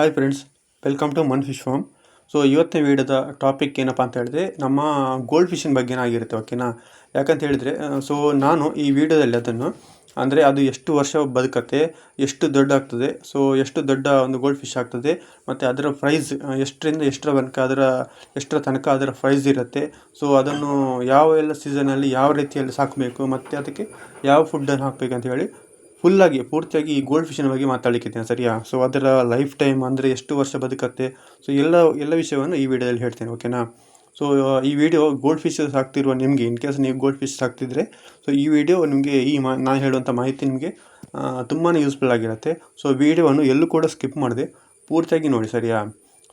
Hi friends welcome to man fish farm so ಇವತ್ತಿನ ವೀಡಿಯೋದ topic ಏನಪ್ಪ ಅಂತ ಹೇಳಿದ್ರೆ, ನಮ್ಮ ಗೋಲ್ಡ್ ಫಿಶಿನ ಬಗ್ಗೆನೇ ಆಗಿರುತ್ತೆ ಓಕೆನಾ ಯಾಕಂತ ಹೇಳಿದರೆ ಸೊ ನಾನು ಈ ವಿಡಿಯೋದಲ್ಲಿ ಅದನ್ನು, ಅಂದರೆ ಅದು ಎಷ್ಟು ವರ್ಷ ಬದುಕತ್ತೆ, ಎಷ್ಟು ದೊಡ್ಡ ಆಗ್ತದೆ ಸೊ ಎಷ್ಟು ದೊಡ್ಡ ಒಂದು ಗೋಲ್ಡ್ ಫಿಶ್ ಆಗ್ತದೆ, ಮತ್ತು ಅದರ ಪ್ರೈಸ್ ಎಷ್ಟರಿಂದ ಎಷ್ಟರ ತನಕ ಅದರ, ಎಷ್ಟರ ತನಕ ಅದರ ಪ್ರೈಸ್ ಇರುತ್ತೆ ಸೊ ಅದನ್ನು ಯಾವ ಎಲ್ಲ ಸೀಸನಲ್ಲಿ ಯಾವ ರೀತಿಯಲ್ಲಿ ಸಾಕಬೇಕು, ಮತ್ತು ಅದಕ್ಕೆ ಯಾವ ಫುಡ್ಡನ್ನು ಹಾಕಬೇಕಂತ ಹೇಳಿ ಫುಲ್ಲಾಗಿ ಪೂರ್ತಿಯಾಗಿ ಈ ಗೋಲ್ಡ್ ಫಿಶಿನ ಬಗ್ಗೆ ಮಾತಾಡಲಿಕ್ಕಿದ್ದೇನೆ, ಸರಿಯಾ? ಸೊ ಅದರ ಲೈಫ್ ಟೈಮ್ ಅಂದರೆ ಎಷ್ಟು ವರ್ಷ ಬದುಕತ್ತೆ? ಸೊ ಎಲ್ಲ ಎಲ್ಲ ವಿಷಯವನ್ನು ಈ ವಿಡಿಯೋದಲ್ಲಿ ಹೇಳ್ತೇನೆ ಓಕೆನಾ ಸೊ ಈ ವಿಡಿಯೋ ಗೋಲ್ಡ್ ಫಿಶ್ ಸಾಕ್ತಿರುವ ನಿಮಗೆ ಇನ್ ಕೇಸ್ ನೀವು ಗೋಲ್ಡ್ ಫಿಶ್ ಸಾಕ್ತಿದ್ರೆ ಸೊ ಈ ವಿಡಿಯೋ ನಿಮಗೆ ಈ ಮಾ ನಾನು ಹೇಳುವಂಥ ಮಾಹಿತಿ ನಿಮಗೆ ತುಂಬಾ ಯೂಸ್ಫುಲ್ ಆಗಿರುತ್ತೆ. ಸೊ ವಿಡಿಯೋವನ್ನು ಎಲ್ಲೂ ಕೂಡ ಸ್ಕಿಪ್ ಮಾಡಿದೆ, ಪೂರ್ತಿಯಾಗಿ ನೋಡಿ, ಸರಿಯಾ?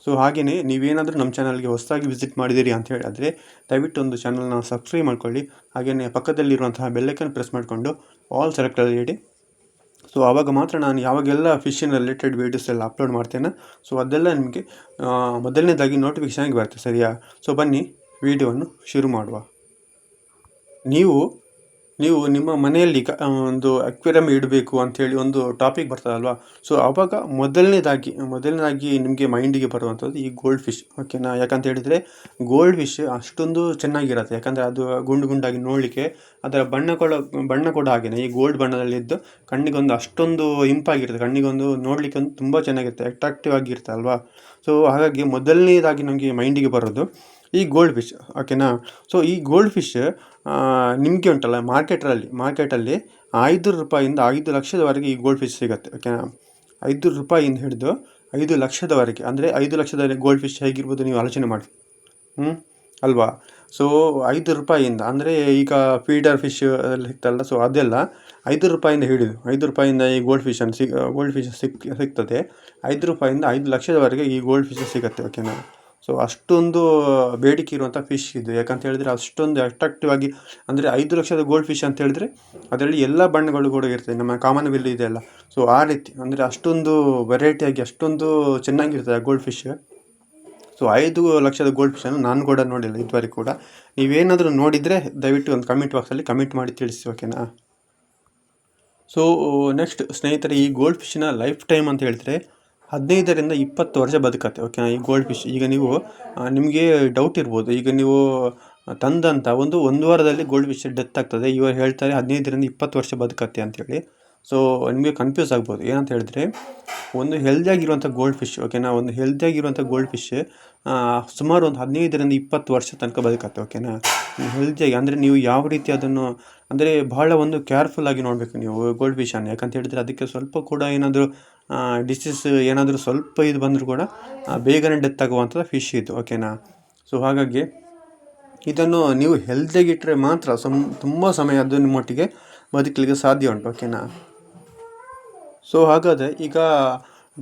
ಸೊ ಹಾಗೆಯೇ ನೀವೇನಾದರೂ ನಮ್ಮ ಚಾನಲ್ಗೆ ಹೊಸದಾಗಿ ವಿಸಿಟ್ ಮಾಡಿದ್ದೀರಿ ಅಂತ ಹೇಳಿದ್ರೆ, ದಯವಿಟ್ಟು ಒಂದು ಚಾನಲ್ನ ಸಬ್ಸ್ಕ್ರೈಬ್ ಮಾಡ್ಕೊಳ್ಳಿ. ಹಾಗೆಯೇ ಪಕ್ಕದಲ್ಲಿರುವಂತಹ ಬೆಲ್ಲೈಕನ್ ಪ್ರೆಸ್ ಮಾಡಿಕೊಂಡು ಆಲ್ ಸೆಲೆಕ್ಟಲ್ಲಿ ಇಡಿ. ಸೊ ಆವಾಗ ಮಾತ್ರ ನಾನು ಯಾವಾಗೆಲ್ಲ ಫಿಶಿನ ರಿಲೇಟೆಡ್ ವೀಡಿಯೋಸ್ ಎಲ್ಲ ಅಪ್ಲೋಡ್ ಮಾಡ್ತೇನೆ ಸೊ ಅದೆಲ್ಲ ನಿಮಗೆ ಮೊದಲನೇದಾಗಿ ನೋಟಿಫಿಕೇಶನ್ಗೆ ಬರುತ್ತೆ, ಸರಿಯಾ? ಸೊ ಬನ್ನಿ ವೀಡಿಯೋವನ್ನು ಶುರು ಮಾಡುವ. ನೀವು ನೀವು ನಿಮ್ಮ ಮನೆಯಲ್ಲಿ ಕ ಒಂದು ಅಕ್ವೇರಿಯಂ ಇಡಬೇಕು ಅಂಥೇಳಿ ಒಂದು ಟಾಪಿಕ್ ಬರ್ತದಲ್ವಾ? ಸೊ ಆವಾಗ ಮೊದಲನೇದಾಗಿ ಮೊದಲನೇದಾಗಿ ನಿಮಗೆ ಮೈಂಡಿಗೆ ಬರುವಂಥದ್ದು ಈ ಗೋಲ್ಡ್ ಫಿಶ್ ಓಕೆನಾ ಯಾಕಂತ ಹೇಳಿದರೆ ಗೋಲ್ಡ್ ಫಿಶ್ ಅಷ್ಟೊಂದು ಚೆನ್ನಾಗಿರುತ್ತೆ. ಯಾಕಂದರೆ ಅದು ಗುಂಡು ಗುಂಡಾಗಿ ನೋಡಲಿಕ್ಕೆ ಅದರ ಬಣ್ಣ ಕೂಡ ಬಣ್ಣ ಕೂಡ ಹಾಗೆಯೇ ಈ ಗೋಲ್ಡ್ ಬಣ್ಣದಲ್ಲಿದ್ದು ಕಣ್ಣಿಗೊಂದು ಅಷ್ಟೊಂದು ಇಂಪಾಗಿರುತ್ತೆ ಕಣ್ಣಿಗೊಂದು ನೋಡಲಿಕ್ಕೆ ಒಂದು ತುಂಬ ಚೆನ್ನಾಗಿರುತ್ತೆ. ಅಟ್ರಾಕ್ಟಿವ್ ಆಗಿರುತ್ತೆ ಅಲ್ವಾ? ಸೊ ಹಾಗಾಗಿ ಮೊದಲನೇದಾಗಿ ನಮಗೆ ಮೈಂಡಿಗೆ ಬರೋದು ಈ ಗೋಲ್ಡ್ ಫಿಶ್ ಓಕೆನಾ ಸೊ ಈ ಗೋಲ್ಡ್ ಫಿಶ್ ನಿಮಗೆ ಉಂಟಲ್ಲ ಮಾರ್ಕೆಟಲ್ಲಿ ಮಾರ್ಕೆಟಲ್ಲಿ ಐದು ರೂಪಾಯಿಂದ ಐದು ಲಕ್ಷದವರೆಗೆ ಈ ಗೋಲ್ಡ್ ಫಿಶ್ ಸಿಗುತ್ತೆ ಓಕೆನಾ ಐದು ರೂಪಾಯಿಂದ ಹಿಡಿದು ಐದು ಲಕ್ಷದವರೆಗೆ, ಅಂದರೆ ಐದು ಲಕ್ಷದ ಗೋಲ್ಡ್ ಫಿಶ್ ಹೇಗಿರ್ಬೋದು ನೀವು ಆಲೋಚನೆ ಮಾಡಿ ಹ್ಞೂ ಅಲ್ವಾ? ಸೊ ಐದು ರೂಪಾಯಿಂದ, ಅಂದರೆ ಈಗ ಫೀಡರ್ ಫಿಶ್ ಎಲ್ಲ ಸಿಗ್ತಲ್ಲ ಸೊ ಅದೆಲ್ಲ ಐದು ರೂಪಾಯಿಂದ ಹಿಡಿದು, ಐದು ರೂಪಾಯಿಂದ ಈ ಗೋಲ್ಡ್ ಫಿಶನ್ನು ಸಿಗ್ ಗೋಲ್ಡ್ ಫಿಶ್ ಸಿಕ್, ಸಿಗ್ತದೆ, ಐದು ರೂಪಾಯಿಂದ ಐದು ಲಕ್ಷದವರೆಗೆ ಈ ಗೋಲ್ಡ್ ಫಿಶ್ ಸಿಗುತ್ತೆ ಓಕೆನಾ ಸೊ ಅಷ್ಟೊಂದು ಬೇಡಿಕೆ ಇರುವಂಥ ಫಿಶ್ ಇದು. ಯಾಕಂತ ಹೇಳಿದರೆ ಅಷ್ಟೊಂದು ಅಟ್ರಾಕ್ಟಿವ್ ಆಗಿ ಅಂದರೆ ಐದು ಲಕ್ಷದ ಗೋಲ್ಡ್ ಫಿಶ್ ಅಂತ ಹೇಳಿದ್ರೆ ಅದರಲ್ಲಿ ಎಲ್ಲ ಬಣ್ಣಗಳು ಕೂಡ ಇರ್ತದೆ. ನಮ್ಮ ಕಾಮನ್ ಬಿಲ್ ಇದೆಯಲ್ಲ ಸೊ ಆ ರೀತಿ ಅಂದರೆ ಅಷ್ಟೊಂದು ವೆರೈಟಿಯಾಗಿ ಅಷ್ಟೊಂದು ಚೆನ್ನಾಗಿರ್ತದೆ ಆ ಗೋಲ್ಡ್ ಫಿಶ್ ಸೊ ಐದು ಲಕ್ಷದ ಗೋಲ್ಡ್ ಫಿಶನ್ನು ನಾನು ಕೂಡ ನೋಡಿಲ್ಲ ಇದುವರೆಗೆ ಕೂಡ. ನೀವೇನಾದರೂ ನೋಡಿದರೆ ದಯವಿಟ್ಟು ಒಂದು ಕಮೆಂಟ್ ಬಾಕ್ಸಲ್ಲಿ ಕಮೆಂಟ್ ಮಾಡಿ ತಿಳಿಸಿ ಓಕೆನಾ ಸೊ ನೆಕ್ಸ್ಟ್ ಸ್ನೇಹಿತರೆ, ಈ ಗೋಲ್ಡ್ ಫಿಶ್ನ ಲೈಫ್ ಟೈಮ್ ಅಂತ ಹೇಳಿದ್ರೆ ಹದಿನೈದರಿಂದ ಇಪ್ಪತ್ತು ವರ್ಷ ಬದುಕತ್ತೆ ಓಕೆನಾ ಈ ಗೋಲ್ಡ್ ಫಿಶ್ ಈಗ ನೀವು ನಿಮಗೆ ಡೌಟ್ ಇರ್ಬೋದು. ಈಗ ನೀವು ತಂದಂಥ ಒಂದು ಒಂದು ವಾರದಲ್ಲಿ ಗೋಲ್ಡ್ ಫಿಶ್ ಡೆತ್ ಆಗ್ತದೆ. ಇವರು ಹೇಳ್ತಾರೆ ಹದಿನೈದರಿಂದ ಇಪ್ಪತ್ತು ವರ್ಷ ಬದುಕತ್ತೆ ಅಂತೇಳಿ. ಸೊ ನಿಮಗೆ ಕನ್ಫ್ಯೂಸ್ ಆಗ್ಬೋದು. ಏನಂತ ಹೇಳಿದ್ರೆ, ಒಂದು ಹೆಲ್ದಿಯಾಗಿರುವಂಥ ಗೋಲ್ಡ್ ಫಿಶ್ ಓಕೆನಾ ಒಂದು ಹೆಲ್ದಿಯಾಗಿರುವಂಥ ಗೋಲ್ಡ್ ಫಿಶ್ ಸುಮಾರು ಒಂದು ಹದಿನೈದರಿಂದ ಇಪ್ಪತ್ತು ವರ್ಷ ತನಕ ಬದುಕತ್ತೆ ಓಕೆನಾ ಹೆಲ್ದಿಯಾಗಿ ಅಂದರೆ ನೀವು ಯಾವ ರೀತಿ ಅದನ್ನು, ಅಂದರೆ ಬಹಳ ಒಂದು ಕೇರ್ಫುಲ್ ಆಗಿ ನೋಡಬೇಕು ನೀವು ಗೋಲ್ಡ್ ಫಿಶನ್ನು ಯಾಕಂತ ಹೇಳಿದರೆ ಅದಕ್ಕೆ ಸ್ವಲ್ಪ ಕೂಡ ಏನಾದರೂ ಡಿಸೀಸ್ ಏನಾದರೂ ಸ್ವಲ್ಪ ಇದು ಬಂದರೂ ಕೂಡ ಬೇಗನೆ ಡೆತ್ ಆಗುವಂಥದ್ದು ಫಿಶ್ ಇದು ಓಕೆನಾ ಸೊ ಹಾಗಾಗಿ ಇದನ್ನು ನೀವು ಹೆಲ್ದಿಯಾಗಿಟ್ಟರೆ ಮಾತ್ರ ಸಮ್, ತುಂಬ ಸಮಯ ಅದು ನಿಮ್ಮೊಟ್ಟಿಗೆ ಬದುಕಲಿಕ್ಕೆ ಸಾಧ್ಯ ಉಂಟು ಓಕೆನಾ ಸೊ ಹಾಗಾದರೆ ಈಗ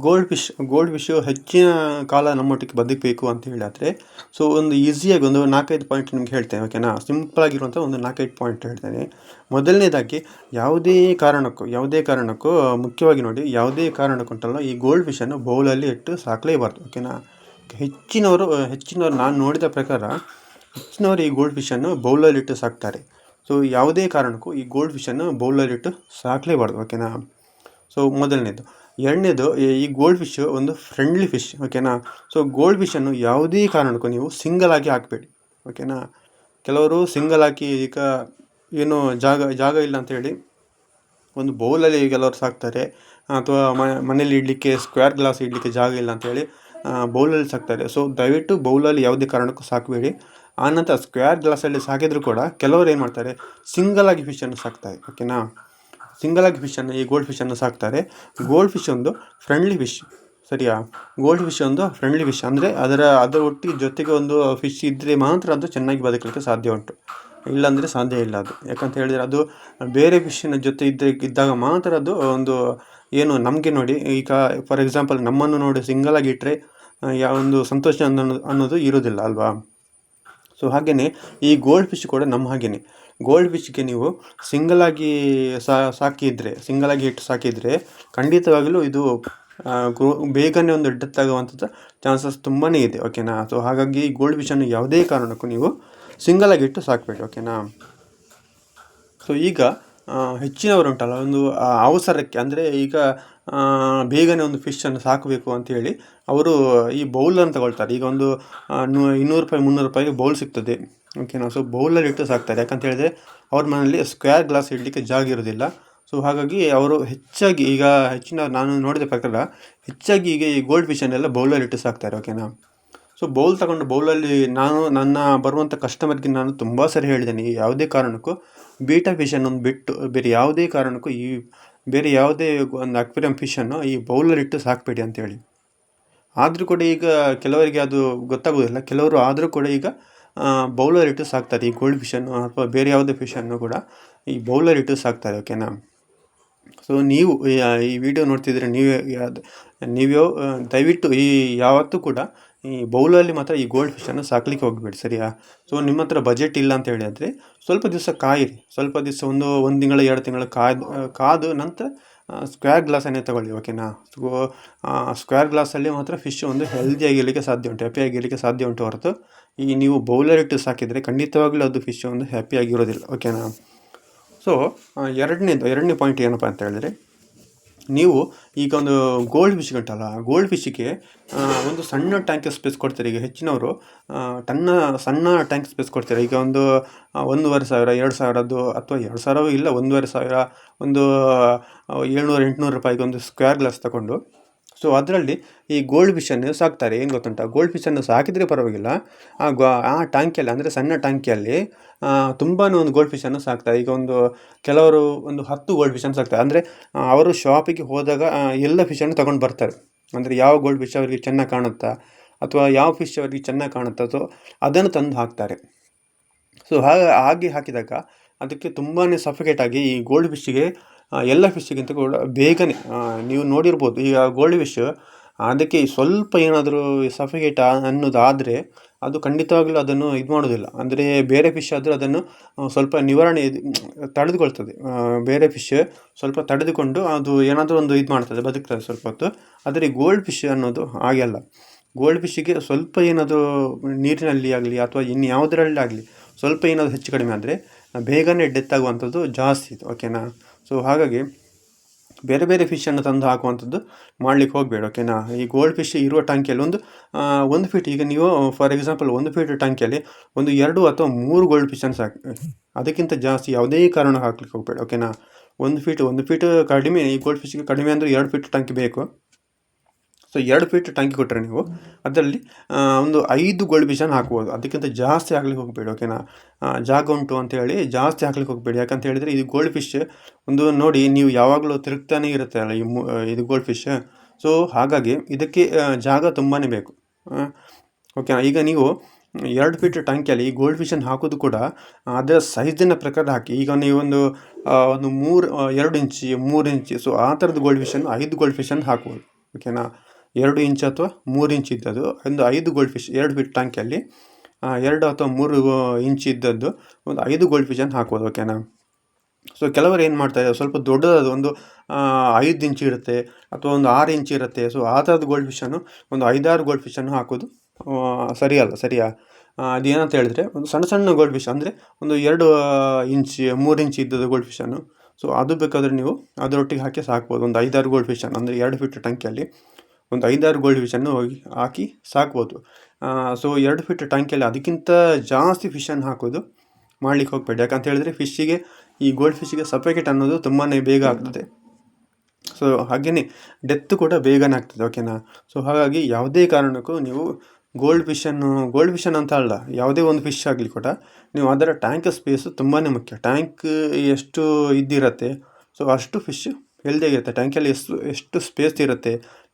ಗೋಲ್ಡ್ ಫಿಶ್ ಗೋಲ್ಡ್ ಫಿಶು ಹೆಚ್ಚಿನ ಕಾಲ ನಮ್ಮೊಟ್ಟಿಗೆ ಬದುಕಬೇಕು ಅಂತ ಹೇಳಿದ್ರೆ ಸೊ ಒಂದು ಈಸಿಯಾಗಿ ಒಂದು ನಾಲ್ಕೈದು ಪಾಯಿಂಟ್ ನಿಮ್ಗೆ ಹೇಳ್ತೇನೆ ಓಕೆನಾ ಸಿಂಪಲ್ ಆಗಿರುವಂಥ ಒಂದು ನಾಲ್ಕೈದು ಪಾಯಿಂಟ್ ಹೇಳ್ತೇನೆ. ಮೊದಲನೇದಾಗಿ ಯಾವುದೇ ಕಾರಣಕ್ಕೂ ಯಾವುದೇ ಕಾರಣಕ್ಕೂ, ಮುಖ್ಯವಾಗಿ ನೋಡಿ, ಯಾವುದೇ ಕಾರಣಕ್ಕೂ ಉಂಟಲ್ಲ ಈ ಗೋಲ್ಡ್ ಫಿಶನ್ನು ಬೌಲಲ್ಲಿ ಇಟ್ಟು ಸಾಕಲೇಬಾರ್ದು ಓಕೆನಾ ಹೆಚ್ಚಿನವರು ಹೆಚ್ಚಿನವರು ನಾನು ನೋಡಿದ ಪ್ರಕಾರ ಹೆಚ್ಚಿನವರು ಈ ಗೋಲ್ಡ್ ಫಿಶನ್ನು ಬೌಲಲ್ಲಿಟ್ಟು ಸಾಕ್ತಾರೆ. ಸೊ ಯಾವುದೇ ಕಾರಣಕ್ಕೂ ಈ ಗೋಲ್ಡ್ ಫಿಶನ್ನು ಬೌಲಲ್ಲಿಟ್ಟು ಸಾಕಲೇಬಾರ್ದು ಓಕೆನಾ ಸೊ ಮೊದಲನೇದು. ಎರಡನೇದು, ಈ ಗೋಲ್ಡ್ ಫಿಶ್ ಒಂದು ಫ್ರೆಂಡ್ಲಿ ಫಿಶ್ ಓಕೆನಾ ಸೊ ಗೋಲ್ಡ್ ಫಿಶನ್ನು ಯಾವುದೇ ಕಾರಣಕ್ಕೂ ನೀವು ಸಿಂಗಲ್ ಆಗಿ ಹಾಕಬೇಡಿ ಓಕೆನಾ ಕೆಲವರು ಸಿಂಗಲ್ ಹಾಕಿ ಈಗ ಏನು ಜಾಗ ಜಾಗ ಇಲ್ಲ ಅಂತೇಳಿ ಒಂದು ಬೌಲಲ್ಲಿ ಕೆಲವರು ಸಾಕ್ತಾರೆ, ಅಥವಾ ಮನೇಲಿ ಇಡಲಿಕ್ಕೆ ಸ್ಕ್ವೇರ್ ಗ್ಲಾಸ್ ಇಡಲಿಕ್ಕೆ ಜಾಗ ಇಲ್ಲ ಅಂತೇಳಿ ಬೌಲಲ್ಲಿ ಸಾಕ್ತಾರೆ. ಸೊ ದಯವಿಟ್ಟು ಬೌಲಲ್ಲಿ ಯಾವುದೇ ಕಾರಣಕ್ಕೂ ಸಾಕಬೇಡಿ. ಆನಂತರ ಸ್ಕ್ವೇರ್ ಗ್ಲಾಸಲ್ಲಿ ಸಾಕಿದರೂ ಕೂಡ ಕೆಲವರು ಏನು ಮಾಡ್ತಾರೆ ಸಿಂಗಲ್ ಆಗಿ ಫಿಶನ್ನು ಸಾಕ್ತಾರೆ ಓಕೆನಾ ಸಿಂಗಲ್ ಆಗಿ ಫಿಶನ್ನು, ಈ ಗೋಲ್ಡ್ ಫಿಶನ್ನು ಸಾಕ್ತಾರೆ. ಗೋಲ್ಡ್ ಫಿಶ್ ಒಂದು ಫ್ರೆಂಡ್ಲಿ ಫಿಶ್ ಸರಿಯಾ? ಗೋಲ್ಡ್ ಫಿಶ್ ಒಂದು ಫ್ರೆಂಡ್ಲಿ ಫಿಶ್ ಅಂದರೆ ಅದರ ಅದರ ಒಟ್ಟಿಗೆ ಜೊತೆಗೆ ಒಂದು ಫಿಶ್ ಇದ್ದರೆ ಮಾತ್ರ ಅದು ಚೆನ್ನಾಗಿ ಬದುಕಲಿಕ್ಕೆ ಸಾಧ್ಯ ಉಂಟು. ಇಲ್ಲಾಂದರೆ ಸಾಧ್ಯ ಇಲ್ಲ ಅದು. ಯಾಕಂತ ಹೇಳಿದರೆ ಅದು ಬೇರೆ ಫಿಶ್ಶಿನ ಜೊತೆ ಇದ್ದರೆ ಇದ್ದಾಗ ಮಾತ್ರ ಅದು ಒಂದು ಏನು ನಮಗೆ ನೋಡಿ, ಈಗ ಫಾರ್ ಎಕ್ಸಾಂಪಲ್ ನಮ್ಮನ್ನು ನೋಡಿ ಸಿಂಗಲ್ ಆಗಿ ಇಟ್ಟರೆ ಯಾವ ಒಂದು ಸಂತೋಷ ಅನ್ನೋದು ಅನ್ನೋದು ಇರೋದಿಲ್ಲ ಅಲ್ವಾ? ಸೊ ಹಾಗೆಯೇ ಈ ಗೋಲ್ಡ್ ಫಿಶ್ ಕೂಡ ನಮ್ಮ ಹಾಗೆಯೇ ಗೋಲ್ಡ್ ಫಿಶ್ಗೆ ನೀವು ಸಿಂಗಲಾಗಿ ಸಾಕಿದರೆ ಸಿಂಗಲಾಗಿ ಇಟ್ಟು ಸಾಕಿದರೆ ಖಂಡಿತವಾಗಲೂ ಇದು ಗ್ರೋ ಬೇಗನೆ ಒಂದು ಡೆತ್ ಆಗುವಂಥದ್ದು ಚಾನ್ಸಸ್ ತುಂಬಾ ಇದೆ ಓಕೆನಾ ಸೊ ಹಾಗಾಗಿ ಗೋಲ್ಡ್ ಫಿಶನ್ನು ಯಾವುದೇ ಕಾರಣಕ್ಕೂ ನೀವು ಸಿಂಗಲಾಗಿ ಇಟ್ಟು ಸಾಕಬೇಡಿ ಓಕೆನಾ ಸೊ ಈಗ ಹೆಚ್ಚಿನವರು ಉಂಟಲ್ಲ, ಒಂದು ಅವಸರಕ್ಕೆ, ಅಂದರೆ ಈಗ ಬೇಗನೆ ಒಂದು ಫಿಶನ್ನು ಸಾಕಬೇಕು ಅಂತೇಳಿ ಅವರು ಈ ಬೌಲನ್ನು ತಗೊಳ್ತಾರೆ. ಈಗ ಒಂದು ಇನ್ನೂರು ರೂಪಾಯಿ, ಮುನ್ನೂರು ರೂಪಾಯಿಗೆ ಬೌಲ್ ಸಿಗ್ತದೆ. ಓಕೆನಾ ಸೊ ಬೌಲಲ್ಲಿ ಇಟ್ಟು ಸಾಕ್ತಾರೆ. ಹೇಳಿದ್ರೆ ಅವ್ರ ಮನೆಯಲ್ಲಿ ಸ್ಕ್ವೇರ್ ಗ್ಲಾಸ್ ಇಡಲಿಕ್ಕೆ ಜಾಗ ಇರೋದಿಲ್ಲ. ಸೊ ಹಾಗಾಗಿ ಅವರು ಹೆಚ್ಚಾಗಿ ಈಗ ಹೆಚ್ಚಿನ, ನಾನು ನೋಡಿದ ಪ್ರಕಾರ ಹೆಚ್ಚಾಗಿ ಈಗ ಈ ಗೋಲ್ಡ್ ಫಿಶನ್ನೆಲ್ಲ ಬೌಲಲ್ಲಿ ಇಟ್ಟು ಸಾಕ್ತಾರೆ. ಓಕೆನಾ ಸೊ ಬೌಲ್ ತಗೊಂಡು ಬೌಲಲ್ಲಿ ನಾನು, ನನ್ನ ಬರುವಂಥ ಕಸ್ಟಮರ್ಗೆ ನಾನು ತುಂಬ ಸರಿ ಹೇಳಿದ್ದೇನೆ. ಯಾವುದೇ ಕಾರಣಕ್ಕೂ ಬೀಟಾ ಫಿಶನ್ನು ಬಿಟ್ಟು, ಬೇರೆ ಯಾವುದೇ ಕಾರಣಕ್ಕೂ ಈ ಬೇರೆ ಯಾವುದೇ ಒಂದು ಅಕ್ವೇರಿಯಂ ಫಿಶನ್ನು ಈ ಬೌಲರ್ ಇಟ್ಟು ಸಾಕಬೇಡಿ ಅಂತೇಳಿ. ಆದರೂ ಕೂಡ ಈಗ ಕೆಲವರಿಗೆ ಅದು ಗೊತ್ತಾಗೋದಿಲ್ಲ ಕೆಲವರು ಆದರೂ ಕೂಡ ಈಗ ಬೌಲರ್ ಇಟ್ಟು ಸಾಕ್ತಾರೆ. ಈ ಗೋಲ್ಡ್ ಫಿಶನ್ನು ಅಥವಾ ಬೇರೆ ಯಾವುದೇ ಫಿಶನ್ನು ಕೂಡ ಈ ಬೌಲರ್ ಇಟ್ಟು ಸಾಕ್ತಾರೆ ಓಕೆನಾ ಸೊ ನೀವು, ಈ ವಿಡಿಯೋ ನೋಡ್ತಿದ್ರೆ ನೀವೇ ನೀವ್ಯೋ ದಯವಿಟ್ಟು ಈ ಯಾವತ್ತೂ ಕೂಡ ಈ ಬೌಲಲ್ಲಿ ಮಾತ್ರ ಈ ಗೋಲ್ಡ್ ಫಿಶನ್ನು ಸಾಕಲಿಕ್ಕೆ ಹೋಗಬೇಡಿ, ಸರಿಯಾ? ಸೊ ನಿಮ್ಮ ಹತ್ರ ಬಜೆಟ್ ಇಲ್ಲ ಅಂತ ಹೇಳಿದರೆ ಸ್ವಲ್ಪ ದಿವಸ ಕಾಯಿರಿ. ಸ್ವಲ್ಪ ದಿವಸ ಒಂದು ಒಂದು ತಿಂಗಳು, ಎರಡು ತಿಂಗಳು ಕಾಯ್ದು ಕಾದು ನಂತರ ಸ್ಕ್ವೇರ್ ಗ್ಲಾಸನ್ನೇ ತಗೊಳ್ಳಿ ಓಕೆನಾ ಸೊ ಸ್ಕ್ವೇರ್ ಗ್ಲಾಸಲ್ಲಿ ಮಾತ್ರ ಫಿಶ್ ಒಂದು ಹೆಲ್ದಿಯಾಗಿರಲಿಕ್ಕೆ ಸಾಧ್ಯ ಉಂಟು ಹ್ಯಾಪಿಯಾಗಿರಲಿಕ್ಕೆ ಸಾಧ್ಯ ಉಂಟು ಹೊರತು. ಈ ನೀವು ಬೌಲರ್ ಇಟ್ಟು ಸಾಕಿದರೆ ಖಂಡಿತವಾಗಲೂ ಅದು ಫಿಶ್ ಒಂದು ಹ್ಯಾಪಿಯಾಗಿರೋದಿಲ್ಲ ಓಕೆನಾ ಸೊ ಎರಡನೇದು, ಎರಡನೇ ಪಾಯಿಂಟ್ ಏನಪ್ಪ ಅಂತ ಹೇಳಿದ್ರೆ ನೀವು ಈಗ ಒಂದು ಗೋಲ್ಡ್ ಫಿಶ್ ಗಂಟಲ್ಲ ಗೋಲ್ಡ್ ಫಿಶ್ಗೆ ಒಂದು ಸಣ್ಣ ಟ್ಯಾಂಕ್ ಸ್ಪೇಸ್ ಕೊಡ್ತಾರೆ. ಈಗ ಹೆಚ್ಚಿನವರು ಟನ್ನ ಸಣ್ಣ ಟ್ಯಾಂಕ್ ಸ್ಪೇಸ್ ಕೊಡ್ತಾರೆ. ಈಗ ಒಂದು ಒಂದೂವರೆ ಸಾವಿರ, ಎರಡು ಸಾವಿರದ್ದು ಅಥವಾ ಎರಡು ಸಾವಿರವೂ ಇಲ್ಲ, ಒಂದೂವರೆ ಸಾವಿರ, ಒಂದು ಏಳ್ನೂರು, ಎಂಟುನೂರು ರೂಪಾಯಿಗೆ ಒಂದು ಸ್ಕ್ವೇರ್ ಗ್ಲಾಸ್ ತಗೊಂಡು ಸೊ ಅದರಲ್ಲಿ ಈ ಗೋಲ್ಡ್ ಫಿಶನ್ನು ಸಾಕ್ತಾರೆ. ಏನು ಗೊತ್ತುಂಟ? ಗೋಲ್ಡ್ ಫಿಶನ್ನು ಸಾಕಿದರೆ ಪರವಾಗಿಲ್ಲ. ಆ ಗೋ, ಆ ಟ್ಯಾಂಕಿಯಲ್ಲಿ, ಅಂದರೆ ಸಣ್ಣ ಟ್ಯಾಂಕಿಯಲ್ಲಿ ತುಂಬಾ ಒಂದು ಗೋಲ್ಡ್ ಫಿಶನ್ನು ಸಾಕ್ತಾರೆ. ಈಗ ಒಂದು, ಕೆಲವರು ಒಂದು ಹತ್ತು ಗೋಲ್ಡ್ ಫಿಶನ್ನು ಸಾಕ್ತಾರೆ. ಅಂದರೆ ಅವರು ಶಾಪಿಗೆ ಹೋದಾಗ ಎಲ್ಲ ಫಿಶನ್ನು ತೊಗೊಂಡು ಬರ್ತಾರೆ. ಅಂದರೆ ಯಾವ ಗೋಲ್ಡ್ ಫಿಶ್ ಅವರಿಗೆ ಚೆನ್ನಾಗಿ ಕಾಣುತ್ತಾ? ಅಥವಾ ಯಾವ ಫಿಶ್ ಅವರಿಗೆ ಚೆನ್ನಾಗಿ ಕಾಣುತ್ತಾ? ಸೊ ಅದನ್ನು ತಂದು ಹಾಕ್ತಾರೆ. ಸೊ ಹಾಗೆ ಹಾಕಿದಾಗ, ಅದಕ್ಕೆ ತುಂಬಾ ಸಫಿಕೇಟ್ ಆಗಿ ಈ ಗೋಲ್ಡ್ ಫಿಶ್ಶಿಗೆ ಎಲ್ಲ ಫಿಶ್ಗಿಂತ ಕೂಡ ಬೇಗನೆ ನೀವು ನೋಡಿರ್ಬೋದು. ಈಗ ಗೋಲ್ಡ್ ಫಿಶ್ ಅದಕ್ಕೆ ಸ್ವಲ್ಪ ಏನಾದರೂ ಸಫಿಕೇಟ್ ಅನ್ನೋದಾದರೆ ಅದು ಖಂಡಿತವಾಗಲೂ ಅದನ್ನು ಇದು ಮಾಡೋದಿಲ್ಲ. ಅಂದರೆ ಬೇರೆ ಫಿಶ್ ಆದರೆ ಅದನ್ನು ಸ್ವಲ್ಪ ನಿವಾರಣೆ ತಡೆದುಕೊಳ್ತದೆ. ಬೇರೆ ಫಿಶ್ ಸ್ವಲ್ಪ ತಡೆದುಕೊಂಡು ಅದು ಏನಾದರೂ ಒಂದು ಇದು ಮಾಡ್ತದೆ, ಬದುಕ್ತದೆ ಸ್ವಲ್ಪ ಹೊತ್ತು. ಆದರೆ ಗೋಲ್ಡ್ ಫಿಶ್ ಅನ್ನೋದು ಹಾಗೆ ಅಲ್ಲ. ಗೋಲ್ಡ್ ಫಿಶ್ಶಿಗೆ ಸ್ವಲ್ಪ ಏನಾದರೂ ನೀರಿನಲ್ಲಿ ಆಗಲಿ ಅಥವಾ ಇನ್ನು ಯಾವುದರಲ್ಲಿ ಆಗಲಿ ಸ್ವಲ್ಪ ಏನಾದರೂ ಹೆಚ್ಚು ಕಡಿಮೆ ಆದರೆ ಬೇಗನೆ ಡೆತ್ ಆಗುವಂಥದ್ದು ಜಾಸ್ತಿ ಇದು ಓಕೆನಾ ಸೊ ಹಾಗಾಗಿ ಬೇರೆ ಬೇರೆ ಫಿಶನ್ನು ತಂದು ಹಾಕುವಂಥದ್ದು ಮಾಡಲಿಕ್ಕೆ ಹೋಗಬೇಡ ಓಕೆನಾ ಈ ಗೋಲ್ಡ್ ಫಿಶ್ ಇರುವ ಟಂಕಿಯಲ್ಲಿ ಒಂದು ಒಂದು ಫೀಟ್ ಈಗ ನೀವು ಫಾರ್ ಎಕ್ಸಾಂಪಲ್ ಒಂದು ಫೀಟ್ ಟಂಕಿಯಲ್ಲಿ ಒಂದು ಎರಡು ಅಥವಾ ಮೂರು ಗೋಲ್ಡ್ ಫಿಶನ್ನು ಸಾಕು, ಅದಕ್ಕಿಂತ ಜಾಸ್ತಿ ಯಾವುದೇ ಕಾರಣ ಹಾಕ್ಲಿಕ್ಕೆ ಹೋಗಬೇಡ ಓಕೆನಾ ಒಂದು ಫೀಟ್ ಒಂದು ಫೀಟ್ ಕಡಿಮೆ, ಈ ಗೋಲ್ಡ್ ಫಿಶ್ಗೆ ಕಡಿಮೆ ಅಂದರೆ ಎರಡು ಫೀಟ್ ಟಂಕಿ ಬೇಕು. ಸೊ ಎರಡು ಫೀಟ್ ಟ್ಯಾಂಕಿ ಕೊಟ್ಟರೆ ನೀವು ಅದರಲ್ಲಿ ಒಂದು ಐದು ಗೋಲ್ಡ್ ಬೀಜನ ಹಾಕ್ಬೋದು. ಅದಕ್ಕಿಂತ ಜಾಸ್ತಿ ಹಾಕ್ಲಿಕ್ಕೆ ಹೋಗಬೇಡಿ ಓಕೆನಾ ಜಾಗ ಉಂಟು ಅಂತೇಳಿ ಜಾಸ್ತಿ ಹಾಕ್ಲಿಕ್ಕೆ ಹೋಗಬೇಡಿ. ಯಾಕಂತ ಹೇಳಿದರೆ ಇದು ಗೋಲ್ಡ್ ಫಿಶ್ ಒಂದು ನೋಡಿ ನೀವು ಯಾವಾಗಲೂ ತಿರುಗ್ತಾನೆ ಇರುತ್ತೆ ಅಲ್ಲ ಈ ಇದು ಗೋಲ್ಡ್ ಫಿಶ್ ಸೊ ಹಾಗಾಗಿ ಇದಕ್ಕೆ ಜಾಗ ತುಂಬಾ ಬೇಕು. ಓಕೆನಾ ಈಗ ನೀವು ಎರಡು ಫೀಟ್ ಟ್ಯಾಂಕಿಯಲ್ಲಿ ಈ ಗೋಲ್ಡ್ ಫಿಶನ್ನು ಹಾಕೋದು ಕೂಡ ಅದರ ಸೈಜಿನ ಪ್ರಕಾರ ಹಾಕಿ, ಈಗ ನೀವೊಂದು ಒಂದು ಮೂರು ಎರಡು ಇಂಚಿ ಮೂರು ಇಂಚಿ ಸೊ ಆ ಥರದ ಗೋಲ್ಡ್ ಫಿಶನ್ನು ಐದು ಗೋಲ್ಡ್ ಫಿಶನ್ನು ಹಾಕ್ಬೋದು ಓಕೆನಾ ಎರಡು ಇಂಚ್ ಅಥವಾ ಮೂರು ಇಂಚ್ ಇದ್ದದ್ದು, ಒಂದು ಐದು ಗೋಲ್ಡ್ ಫಿಶ್ ಎರಡು ಫೀಟ್ ಟ್ಯಾಂಕಲ್ಲಿ ಎರಡು ಅಥವಾ ಮೂರು ಇಂಚ್ ಇದ್ದದ್ದು ಒಂದು ಐದು ಗೋಲ್ಡ್ ಫಿಶನ್ನು ಹಾಕ್ಬೋದು ಓಕೆನಾ ಸೊ ಕೆಲವರು ಏನು ಮಾಡ್ತಾರೆ ಸ್ವಲ್ಪ ದೊಡ್ಡದಾದ ಒಂದು ಐದು ಇಂಚ್ ಇರುತ್ತೆ ಅಥವಾ ಒಂದು ಆರು ಇಂಚ್ ಇರುತ್ತೆ. ಸೊ ಆ ಥರದ ಗೋಲ್ಡ್ ಫಿಶನ್ನು ಒಂದು ಐದಾರು ಗೋಲ್ಡ್ ಫಿಶನ್ನು ಹಾಕೋದು ಸರಿಯಲ್ಲ ಸರಿಯಾ? ಅದು ಅದೇನಂತ ಹೇಳಿದ್ರೆ, ಒಂದು ಸಣ್ಣ ಸಣ್ಣ ಗೋಲ್ಡ್ ಫಿಶ್ ಅಂದರೆ ಒಂದು ಎರಡು ಇಂಚ್, ಮೂರು ಇಂಚ್ ಇದ್ದದ್ದು ಗೋಲ್ಡ್ ಫಿಶನ್ನು ಸೊ ಅದು ಬೇಕಾದರೆ ನೀವು ಅದರೊಟ್ಟಿಗೆ ಹಾಕಿ ಸಾಕ್ಬೋದು, ಒಂದು ಐದಾರು ಗೋಲ್ಡ್ ಫಿಶನ್ನು ಅಂದರೆ ಎರಡು ಫೀಟ್ ಟ್ಯಾಂಕಿಯಲ್ಲಿ ಒಂದು ಐದಾರು ಗೋಲ್ಡ್ ಫಿಶನ್ನು ಹಾಕಿ ಸಾಕ್ಬೋದು. ಸೊ ಎರಡು ಫೀಟ್ ಟ್ಯಾಂಕಲ್ಲಿ ಅದಕ್ಕಿಂತ ಜಾಸ್ತಿ ಫಿಶನ್ನು ಹಾಕೋದು ಮಾಡ್ಲಿಕ್ಕೆ ಹೋಗಬೇಡಿ. ಯಾಕಂತ ಹೇಳಿದ್ರೆ ಫಿಶ್ಶಿಗೆ ಈ ಗೋಲ್ಡ್ ಫಿಶ್ಶಿಗೆ ಸಫಿಕೇಟ್ ಅನ್ನೋದು ತುಂಬಾ ಬೇಗ ಆಗ್ತದೆ. ಸೊ ಹಾಗೆಯೇ ಡೆತ್ ಕೂಡ ಬೇಗನೆ ಆಗ್ತದೆ ಓಕೆನಾ ಸೊ ಹಾಗಾಗಿ ಯಾವುದೇ ಕಾರಣಕ್ಕೂ ನೀವು ಗೋಲ್ಡ್ ಫಿಶನ್ನು ಗೋಲ್ಡ್ ಫಿಶನ್ ಅಂತ ಅಲ್ಲ, ಯಾವುದೇ ಒಂದು ಫಿಶ್ ಆಗಲಿ ಕೂಡ ನೀವು ಅದರ ಟ್ಯಾಂಕ್ ಸ್ಪೇಸು ತುಂಬಾ ಮುಖ್ಯ. ಟ್ಯಾಂಕ್ ಎಷ್ಟು ಇದ್ದಿರತ್ತೆ ಸೊ ಅಷ್ಟು ಫಿಶ್ ಹೆಲ್ದಿಯಾಗಿರುತ್ತೆ ಟ್ಯಾಂಕಲ್ಲಿ ಎಷ್ಟು ಎಷ್ಟು ಸ್ಪೇಸ್ ಇರುತ್ತೆ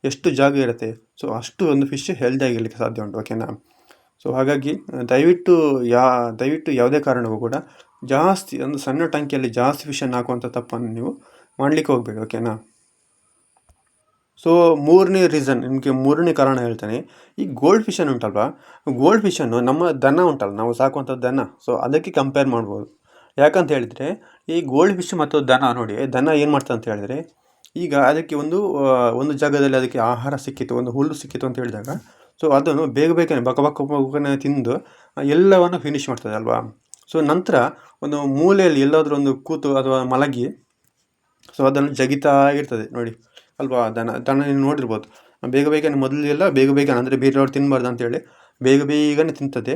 ಎಷ್ಟು ಜಾಗ ಇರುತ್ತೆ? ಸೊ ಅಷ್ಟು ಒಂದು ಫಿಶ್ ಹೆಲ್ದಿಯಾಗಿರಲಿಕ್ಕೆ ಸಾಧ್ಯ ಉಂಟು ಓಕೆನಾ ಸೊ ಹಾಗಾಗಿ ದಯವಿಟ್ಟು ಯಾ, ದಯವಿಟ್ಟು ಯಾವುದೇ ಕಾರಣಕ್ಕೂ ಕೂಡ ಜಾಸ್ತಿ, ಒಂದು ಸಣ್ಣ ಟ್ಯಾಂಕಿಯಲ್ಲಿ ಜಾಸ್ತಿ ಫಿಶನ್ನು ಹಾಕುವಂಥ ತಪ್ಪನ್ನು ನೀವು ಮಾಡಲಿಕ್ಕೆ ಹೋಗಬೇಡಿ ಓಕೆನಾ ಸೊ ಮೂರನೇ ರೀಸನ್ ನಿಮಗೆ ಮೂರನೇ ಕಾರಣ ಹೇಳ್ತೇನೆ. ಈ ಗೋಲ್ಡ್ ಫಿಶನ್ ಉಂಟಲ್ವ? ಗೋಲ್ಡ್ ಫಿಶನ್ನು ನಮ್ಮ ದನ ಉಂಟಲ್ಲ, ನಾವು ಸಾಕುವಂಥ ದನ. ಸೊ ಅದಕ್ಕೆ ಕಂಪೇರ್ ಮಾಡ್ಬೋದು. ಯಾಕಂತ ಹೇಳಿದರೆ, ಈ ಗೋಲ್ಡ್ ಫಿಶ್ ಮತ್ತು ದನ ನೋಡಿ, ದನ ಏನು ಮಾಡ್ತದೆ ಅಂತ ಹೇಳಿದರೆ ಈಗ ಅದಕ್ಕೆ ಒಂದು ಒಂದು ಜಾಗದಲ್ಲಿ ಅದಕ್ಕೆ ಆಹಾರ ಸಿಕ್ಕಿತ್ತು ಒಂದು ಹುಲ್ಲು ಸಿಕ್ಕಿತ್ತು ಅಂತ ಹೇಳಿದಾಗ, ಸೊ ಅದನ್ನು ಬೇಗ ಬೇಗನೆ ಬಕ ಬಕ ಬಕನೆ ತಿಂದು ಎಲ್ಲವನ್ನು ಫಿನಿಶ್ ಮಾಡ್ತದೆ ಅಲ್ವಾ? ಸೊ ನಂತರ ಒಂದು ಮೂಲೆಯಲ್ಲಿ ಎಲ್ಲಾದರೂ ಒಂದು ಕೂತು ಅಥವಾ ಮಲಗಿ, ಸೊ ಅದನ್ನು ಜಗಿತಾ ಇರ್ತದೆ, ನೋಡಿ. ಅಲ್ವಾ? ದನ ದನ ನೋಡಿರ್ಬೋದು. ಬೇಗ ಬೇಗನೆ ಮೊದಲೆಲ್ಲ ಬೇಗ ಬೇಗನೆ, ಅಂದರೆ ಬೇರೆಯವ್ರು ತಿನ್ನಬಾರ್ದು ಅಂತೇಳಿ ಬೇಗ ಬೇಗನೆ ತಿಂತದೆ.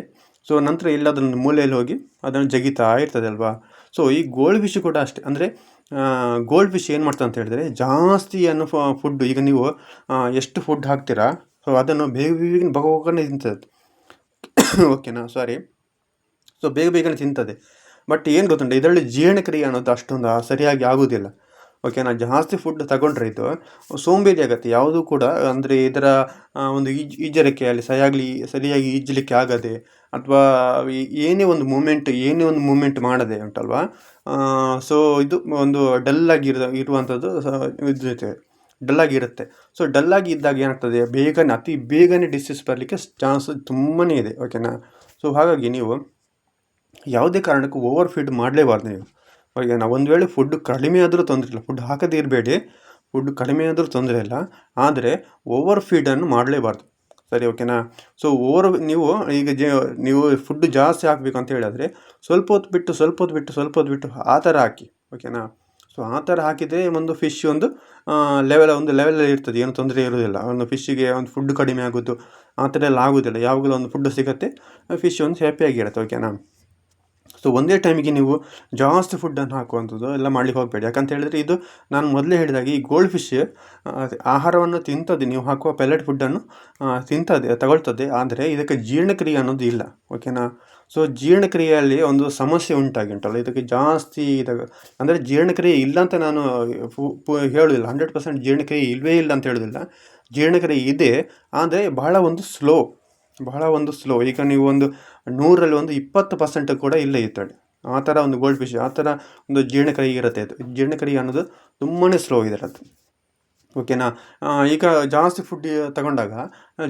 ಸೊ ನಂತರ ಎಲ್ಲದನ್ನು ಮೂಲೆಯಲ್ಲಿ ಹೋಗಿ ಅದನ್ನು ಜಗಿತಾ ಇರ್ತದೆ ಅಲ್ವಾ? ಸೊ ಈ ಗೋಲ್ಡ್ ಫಿಶ್ ಕೂಡ ಅಷ್ಟೇ, ಅಂದರೆ ಗೋಲ್ಡ್ ಫಿಶ್ ಏನು ಮಾಡ್ತದೆ ಅಂತ ಹೇಳಿದ್ರೆ ಜಾಸ್ತಿ ಅನ್ನೋ ಫುಡ್ ಈಗ ನೀವು ಎಷ್ಟು ಫುಡ್ ಹಾಕ್ತೀರಾ ಸೊ ಅದನ್ನು ಬೇಗ ಬೇಗನೆ ಬಗನೆ ತಿಂತದೆ. ಓಕೆನಾ ಸಾರಿ ಸೊ ಬೇಗ ಬೇಗನೆ ತಿಂತದೆ. ಬಟ್ ಏನು ಗೊತ್ತುಂಟು, ಇದರಲ್ಲಿ ಜೀರ್ಣಕ್ರಿಯೆ ಅನ್ನೋದು ಅಷ್ಟೊಂದು ಸರಿಯಾಗಿ ಆಗೋದಿಲ್ಲ. ಓಕೆನಾ ಜಾಸ್ತಿ ಫುಡ್ ತಗೊಂಡ್ರೆ ಇದು, ಸೋಂಬೇರಿ ಆಗುತ್ತೆ, ಯಾವುದೂ ಕೂಡ, ಅಂದರೆ ಇದರ ಒಂದು ಈಜ್ ಅಲ್ಲಿ ಸರಿಯಾಗಲಿ, ಸರಿಯಾಗಿ ಈಜಲಿಕ್ಕೆ ಆಗದೆ ಅಥವಾ ಏನೇ ಒಂದು ಮೂಮೆಂಟ್ ಏನೇ ಒಂದು ಮೂಮೆಂಟ್ ಮಾಡದೆ ಉಂಟಲ್ವಾ? ಸೊ ಇದು ಒಂದು ಡಲ್ಲಾಗಿ ಇರ ಇರುವಂಥದ್ದು ಇದು ಜೊತೆ ಡಲ್ಲಾಗಿರುತ್ತೆ ಸೊ ಡಲ್ಲಾಗಿ ಇದ್ದಾಗ ಏನಾಗ್ತದೆ? ಬೇಗನೆ, ಅತಿ ಬೇಗನೆ ಡಿಸೀಸ್ ಬರಲಿಕ್ಕೆ ಚಾನ್ಸ್ ತುಂಬಾ ಇದೆ ಓಕೆನಾ ಸೊ ಹಾಗಾಗಿ ನೀವು ಯಾವುದೇ ಕಾರಣಕ್ಕೂ ಓವರ್ ಫೀಡ್ ಮಾಡಲೇಬಾರ್ದು ನೀವು. ಓಕೆನಾ ಒಂದು ವೇಳೆ ಫುಡ್ ಕಡಿಮೆ ಆದರೂ ತೊಂದರೆ ಇಲ್ಲ. ಫುಡ್ ಹಾಕದೇ ಇರಬೇಡಿ. ಫುಡ್ ಕಡಿಮೆ ಆದರೂ ತೊಂದರೆ ಇಲ್ಲ. ಆದರೆ ಓವರ್ ಫೀಡನ್ನು ಮಾಡಲೇಬಾರ್ದು. ಸರಿ ಓಕೆನಾ ಸೊ ಓವರ್ ನೀವು ಈಗ ಜ, ನೀವು ಫುಡ್ ಜಾಸ್ತಿ ಹಾಕಬೇಕು ಅಂತ ಹೇಳಿದ್ರೆ ಸ್ವಲ್ಪ ಹೊತ್ತು ಬಿಟ್ಟು, ಸ್ವಲ್ಪ ಹೊತ್ತು ಬಿಟ್ಟು, ಸ್ವಲ್ಪ ಹೊತ್ತು ಬಿಟ್ಟು ಆ ಥರ ಹಾಕಿ ಓಕೆನಾ ಸೊ ಆ ಥರ ಹಾಕಿದರೆ ಒಂದು ಫಿಶ್ ಒಂದು ಲೆವೆಲ್ ಒಂದು ಲೆವೆಲಲ್ಲಿ ಇರ್ತದೆ, ಏನು ತೊಂದರೆ ಇರೋದಿಲ್ಲ ಒಂದು ಫಿಶ್ಶಿಗೆ ಒಂದು ಫುಡ್ ಕಡಿಮೆ ಆಗೋದು ಆ ಥರ ಎಲ್ಲ ಆಗೋದಿಲ್ಲ ಯಾವಾಗಲೂ ಒಂದು ಫುಡ್ ಸಿಗುತ್ತೆ ಫಿಶ್ ಒಂದು ಹ್ಯಾಪಿಯಾಗಿರುತ್ತೆ ಓಕೆನಾ ಸೊ ಒಂದೇ ಟೈಮಿಗೆ ನೀವು ಜಾಸ್ತಿ ಫುಡ್ಡನ್ನು ಹಾಕುವಂಥದ್ದು ಎಲ್ಲ ಮಾಡ್ಲಿಕ್ಕೆ ಹೋಗಬೇಡಿ. ಯಾಕಂತ ಹೇಳಿದ್ರೆ ಇದು ನಾನು ಮೊದಲೇ ಹೇಳಿದಾಗ ಈ ಗೋಲ್ಡ್ ಫಿಶ್ ಆಹಾರವನ್ನು ತಿಂತದೆ. ನೀವು ಹಾಕುವ ಪೆಲೆಟ್ ಫುಡ್ಡನ್ನು ತಿಂತದೆ, ತಗೊಳ್ತದೆ. ಆದರೆ ಇದಕ್ಕೆ ಜೀರ್ಣಕ್ರಿಯೆ ಅನ್ನೋದು ಇಲ್ಲ. ಓಕೆನಾ ಸೊ ಜೀರ್ಣಕ್ರಿಯೆಯಲ್ಲಿ ಒಂದು ಸಮಸ್ಯೆ ಉಂಟಾಗಿ ಉಂಟಲ್ಲ, ಇದಕ್ಕೆ ಜಾಸ್ತಿ ಇದಾಗ. ಅಂದರೆ ಜೀರ್ಣಕ್ರಿಯೆ ಇಲ್ಲ ಅಂತ ನಾನು ಹೇಳೋದಿಲ್ಲ. ಹಂಡ್ರೆಡ್ ಪರ್ಸೆಂಟ್ ಜೀರ್ಣಕ್ರಿಯೆ ಇಲ್ಲವೇ ಇಲ್ಲ ಅಂತ ಹೇಳೋದಿಲ್ಲ. ಜೀರ್ಣಕ್ರಿಯೆ ಇದೆ, ಆದರೆ ಬಹಳ ಒಂದು ಸ್ಲೋ ಬಹಳ ಒಂದು ಸ್ಲೋ ಈಗ ನೀವು ಒಂದು ನೂರಲ್ಲಿ ಒಂದು ಇಪ್ಪತ್ತು ಪರ್ಸೆಂಟ್ ಕೂಡ ಇಲ್ಲೇ ಇತ್ತಡೆ ಆ ಥರ ಒಂದು ಗೋಲ್ಡ್ ಫಿಶ್ ಆ ಥರ ಒಂದು ಜೀರ್ಣಕ್ರಿಯೆ ಇರುತ್ತೆ ಅದು. ಜೀರ್ಣಕ್ರಿಯೆ ಅನ್ನೋದು ತುಂಬಾ ಸ್ಲೋ ಇದೆ ಓಕೆನಾ ಈಗ ಜಾಸ್ತಿ ಫುಡ್ ತಗೊಂಡಾಗ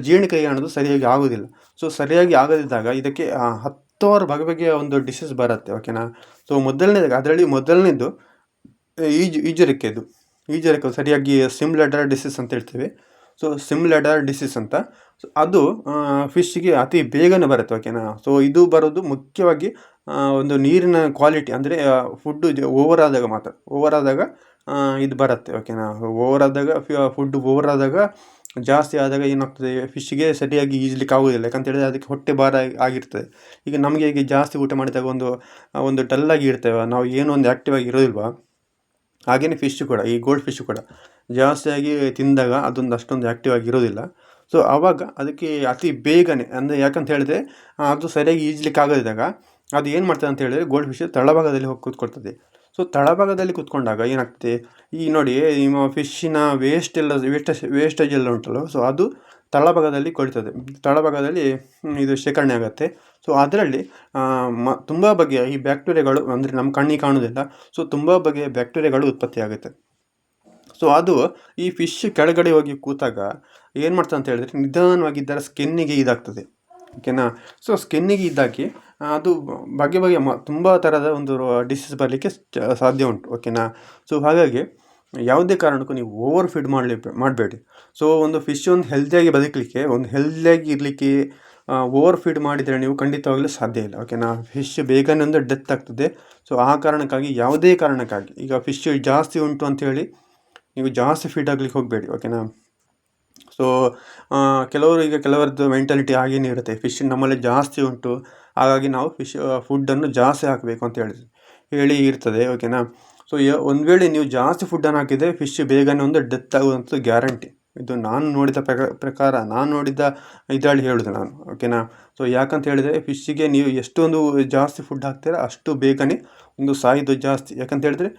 ಜೀರ್ಣಕರಿ ಜೀರ್ಣಕ್ರಿಯೆ ಅನ್ನೋದು ಸರಿಯಾಗಿ ಆಗೋದಿಲ್ಲ. ಸೊ ಸರಿಯಾಗಿ ಆಗದಿದ್ದಾಗ ಇದಕ್ಕೆ ಹತ್ತಾರು ಬಗೆ ಬಗೆಯ ಒಂದು ಡಿಶಸ್ ಬರುತ್ತೆ. ಓಕೆನಾ ಸೊ ಮೊದಲನೇದು ಅದರಲ್ಲಿ ಮೊದಲನೇದು, ಈಜು, ಈಜರಿಕೆದು. ಈಜರಿಕೆ, ಸರಿಯಾಗಿ ಸಿಮ್ಲೆಡರ್ ಡಿಸೀಸ್ ಅಂತ ಹೇಳ್ತೀವಿ. ಸೊ ಸಿಮ್ಲೆಡರ್ ಡಿಸೀಸ್ ಅಂತ. ಸೊ ಅದು ಫಿಶ್ಗೆ ಅತಿ ಬೇಗನೆ ಬರುತ್ತೆ ಓಕೆನಾ ಸೊ ಇದು ಬರೋದು ಮುಖ್ಯವಾಗಿ ಒಂದು ನೀರಿನ ಕ್ವಾಲಿಟಿ ಅಂದರೆ ಫುಡ್ಡು ಓವರ್ ಆದಾಗ ಮಾತ್ರ. ಓವರ್ ಆದಾಗ ಇದು ಬರುತ್ತೆ ಓಕೆನಾ ಓವರ್ ಆದಾಗ ಫುಡ್ ಓವರ್ ಆದಾಗ, ಜಾಸ್ತಿ ಆದಾಗ ಏನಾಗ್ತದೆ ಫಿಶ್ಗೆ ಸರಿಯಾಗಿ ಈಜಲಿಕ್ಕೆ ಆಗೋದಿಲ್ಲ. ಯಾಕಂತೇಳಿದ್ರೆ ಅದಕ್ಕೆ ಹೊಟ್ಟೆ ಭಾರ ಆಗಿ- ಆಗಿರ್ತದೆ. ಈಗ ನಮಗೆ ಈಗ ಜಾಸ್ತಿ ಊಟ ಮಾಡಿದಾಗ ಒಂದು ಒಂದು ಡಲ್ಲಾಗಿ ಇರ್ತೇವೆ. ನಾವು ಏನೋ ಒಂದು ಆ್ಯಕ್ಟಿವ್ ಆಗಿ ಇರೋದಿಲ್ವಾ? ಹಾಗೆಯೇ ಫಿಶ್ ಕೂಡ, ಈ ಗೋಲ್ಡ್ ಫಿಶ್ ಕೂಡ ಜಾಸ್ತಿಯಾಗಿ ತಿಂದಾಗ ಅದೊಂದು ಅಷ್ಟೊಂದು ಆ್ಯಕ್ಟಿವ್ ಆಗಿ ಇರೋದಿಲ್ಲ. ಸೊ ಆವಾಗ ಅದಕ್ಕೆ ಅತಿ ಬೇಗನೆ, ಅಂದರೆ ಯಾಕಂತ ಹೇಳಿದ್ರೆ, ಅದು ಸರಿಯಾಗಿ ಈಜಲಿಕ್ಕೆ ಆಗದಿದ್ದಾಗ ಅದು ಏನು ಮಾಡ್ತದೆ ಅಂತ ಹೇಳಿದ್ರೆ ಗೋಲ್ಡ್ ಫಿಶ್ ತಳಭಾಗದಲ್ಲಿ ಹೋಗಿ ಕೂತ್ಕೊಳ್ತದೆ. ಸೊ ತಳಭಾಗದಲ್ಲಿ ಕೂತ್ಕೊಂಡಾಗ ಏನಾಗ್ತದೆ? ಈ ನೋಡಿ ನಿಮ್ಮ ಫಿಶ್ಶಿನ ವೇಸ್ಟ್ ಎಲ್ಲ ವೇಸ್ಟೇಜ್ ವೇಸ್ಟೇಜ್ ಎಲ್ಲ ಉಂಟಲ್ಲ ಸೊ ಅದು ತಳಭಾಗದಲ್ಲಿ ಕೊಳ್ತದೆ ತಳಭಾಗದಲ್ಲಿ ಇದು ಶೇಖರಣೆ ಆಗುತ್ತೆ. ಸೊ ಅದರಲ್ಲಿ ಮ, ತುಂಬ ಬಗೆಯ ಈ ಬ್ಯಾಕ್ಟೀರಿಯಾಗಳು ಅಂದರೆ ನಮ್ಮ ಕಣ್ಣಿಗೆ ಕಾಣೋದಿಲ್ಲ ಸೊ ತುಂಬ ಬಗೆಯ ಬ್ಯಾಕ್ಟೀರಿಯಾಗಳು ಉತ್ಪತ್ತಿ ಆಗುತ್ತೆ. ಸೊ ಅದು ಈ ಫಿಶ್ ಕೆಳಗಡೆ ಹೋಗಿ ಕೂತಾಗ ಏನು ಮಾಡ್ತದೆ ಅಂತ ಹೇಳಿದ್ರೆ ನಿಧಾನವಾಗಿ ಇದರ ಸ್ಕಿನ್ನಿಗೆ ಇದಾಗ್ತದೆ. ಓಕೆನಾ? ಸೊ ಸ್ಕಿನ್ನಿಗೆ ಇದ್ದಾಕಿ ಅದು ಬಗೆ ಬಗೆಯ ಮ, ತುಂಬ ಥರದ ಒಂದು ಡಿಸೀಸ್ ಬರಲಿಕ್ಕೆ ಸಾಧ್ಯ ಉಂಟು, ಓಕೆನಾ? ಸೊ ಹಾಗಾಗಿ ಯಾವುದೇ ಕಾರಣಕ್ಕೂ ನೀವು ಓವರ್ ಫೀಡ್ ಮಾಡಲಿ, ಮಾಡಬೇಡಿ. ಸೊ ಒಂದು ಫಿಶ್ ಒಂದು ಹೆಲ್ದಿಯಾಗಿ ಬದುಕಲಿಕ್ಕೆ, ಒಂದು ಹೆಲ್ದಿಯಾಗಿ ಇರಲಿಕ್ಕೆ ಓವರ್ ಫೀಡ್ ಮಾಡಿದರೆ ನೀವು ಖಂಡಿತವಾಗಲೂ ಸಾಧ್ಯ ಇಲ್ಲ, ಓಕೆನಾ? ಫಿಶ್ ಬೇಗನೆ ಒಂದು ಡೆತ್ ಆಗ್ತದೆ. ಸೊ ಆ ಕಾರಣಕ್ಕಾಗಿ, ಯಾವುದೇ ಕಾರಣಕ್ಕಾಗಿ, ಈಗ ಫಿಶ್ ಜಾಸ್ತಿ ಉಂಟು ಅಂತೇಳಿ ನೀವು ಜಾಸ್ತಿ ಫೀಡ್ ಆಗಲಿಕ್ಕೆ ಹೋಗಬೇಡಿ, ಓಕೆನಾ? ಸೊ ಕೆಲವರು ಈಗ ಕೆಲವರದ್ದು ಮೆಂಟಾಲಿಟಿ ಹಾಗೇನೇ ಇರುತ್ತೆ. ಫಿಶ್ ನಮ್ಮಲ್ಲಿ ಜಾಸ್ತಿ ಉಂಟು. ಹಾಗಾಗಿ ನಾವು ಫಿಶ್ ಫುಡ್ಡನ್ನು ಜಾಸ್ತಿ ಹಾಕಬೇಕು ಅಂತ ಹೇಳಿ ಹೇಳಿ ಇರ್ತದೆ ಓಕೆನಾ ಸೊ ಒಂದು ವೇಳೆ ನೀವು ಜಾಸ್ತಿ ಫುಡ್ಡನ್ನು ಹಾಕಿದರೆ ಫಿಶ್ ಬೇಗನೆ ಒಂದು ಡೆತ್ ಆಗುವಂಥದ್ದು ಗ್ಯಾರಂಟಿ ಇದು ನಾನು ನೋಡಿದ ಪ್ರಕ- ಪ್ರಕಾರ, ನಾನು ನೋಡಿದ ಇದರಲ್ಲಿ ಹೇಳಿದೆ ನಾನು ಓಕೆನಾ ಸೊ ಯಾಕಂತ ಹೇಳಿದರೆ ಫಿಶ್ಶಿಗೆ ನೀವು ಎಷ್ಟೊಂದು ಜಾಸ್ತಿ ಫುಡ್ ಹಾಕ್ತೀರ ಅಷ್ಟು ಬೇಗನೆ ಒಂದು ಸಾಯಿದು ಜಾಸ್ತಿ. ಯಾಕಂತ ಹೇಳಿದ್ರೆ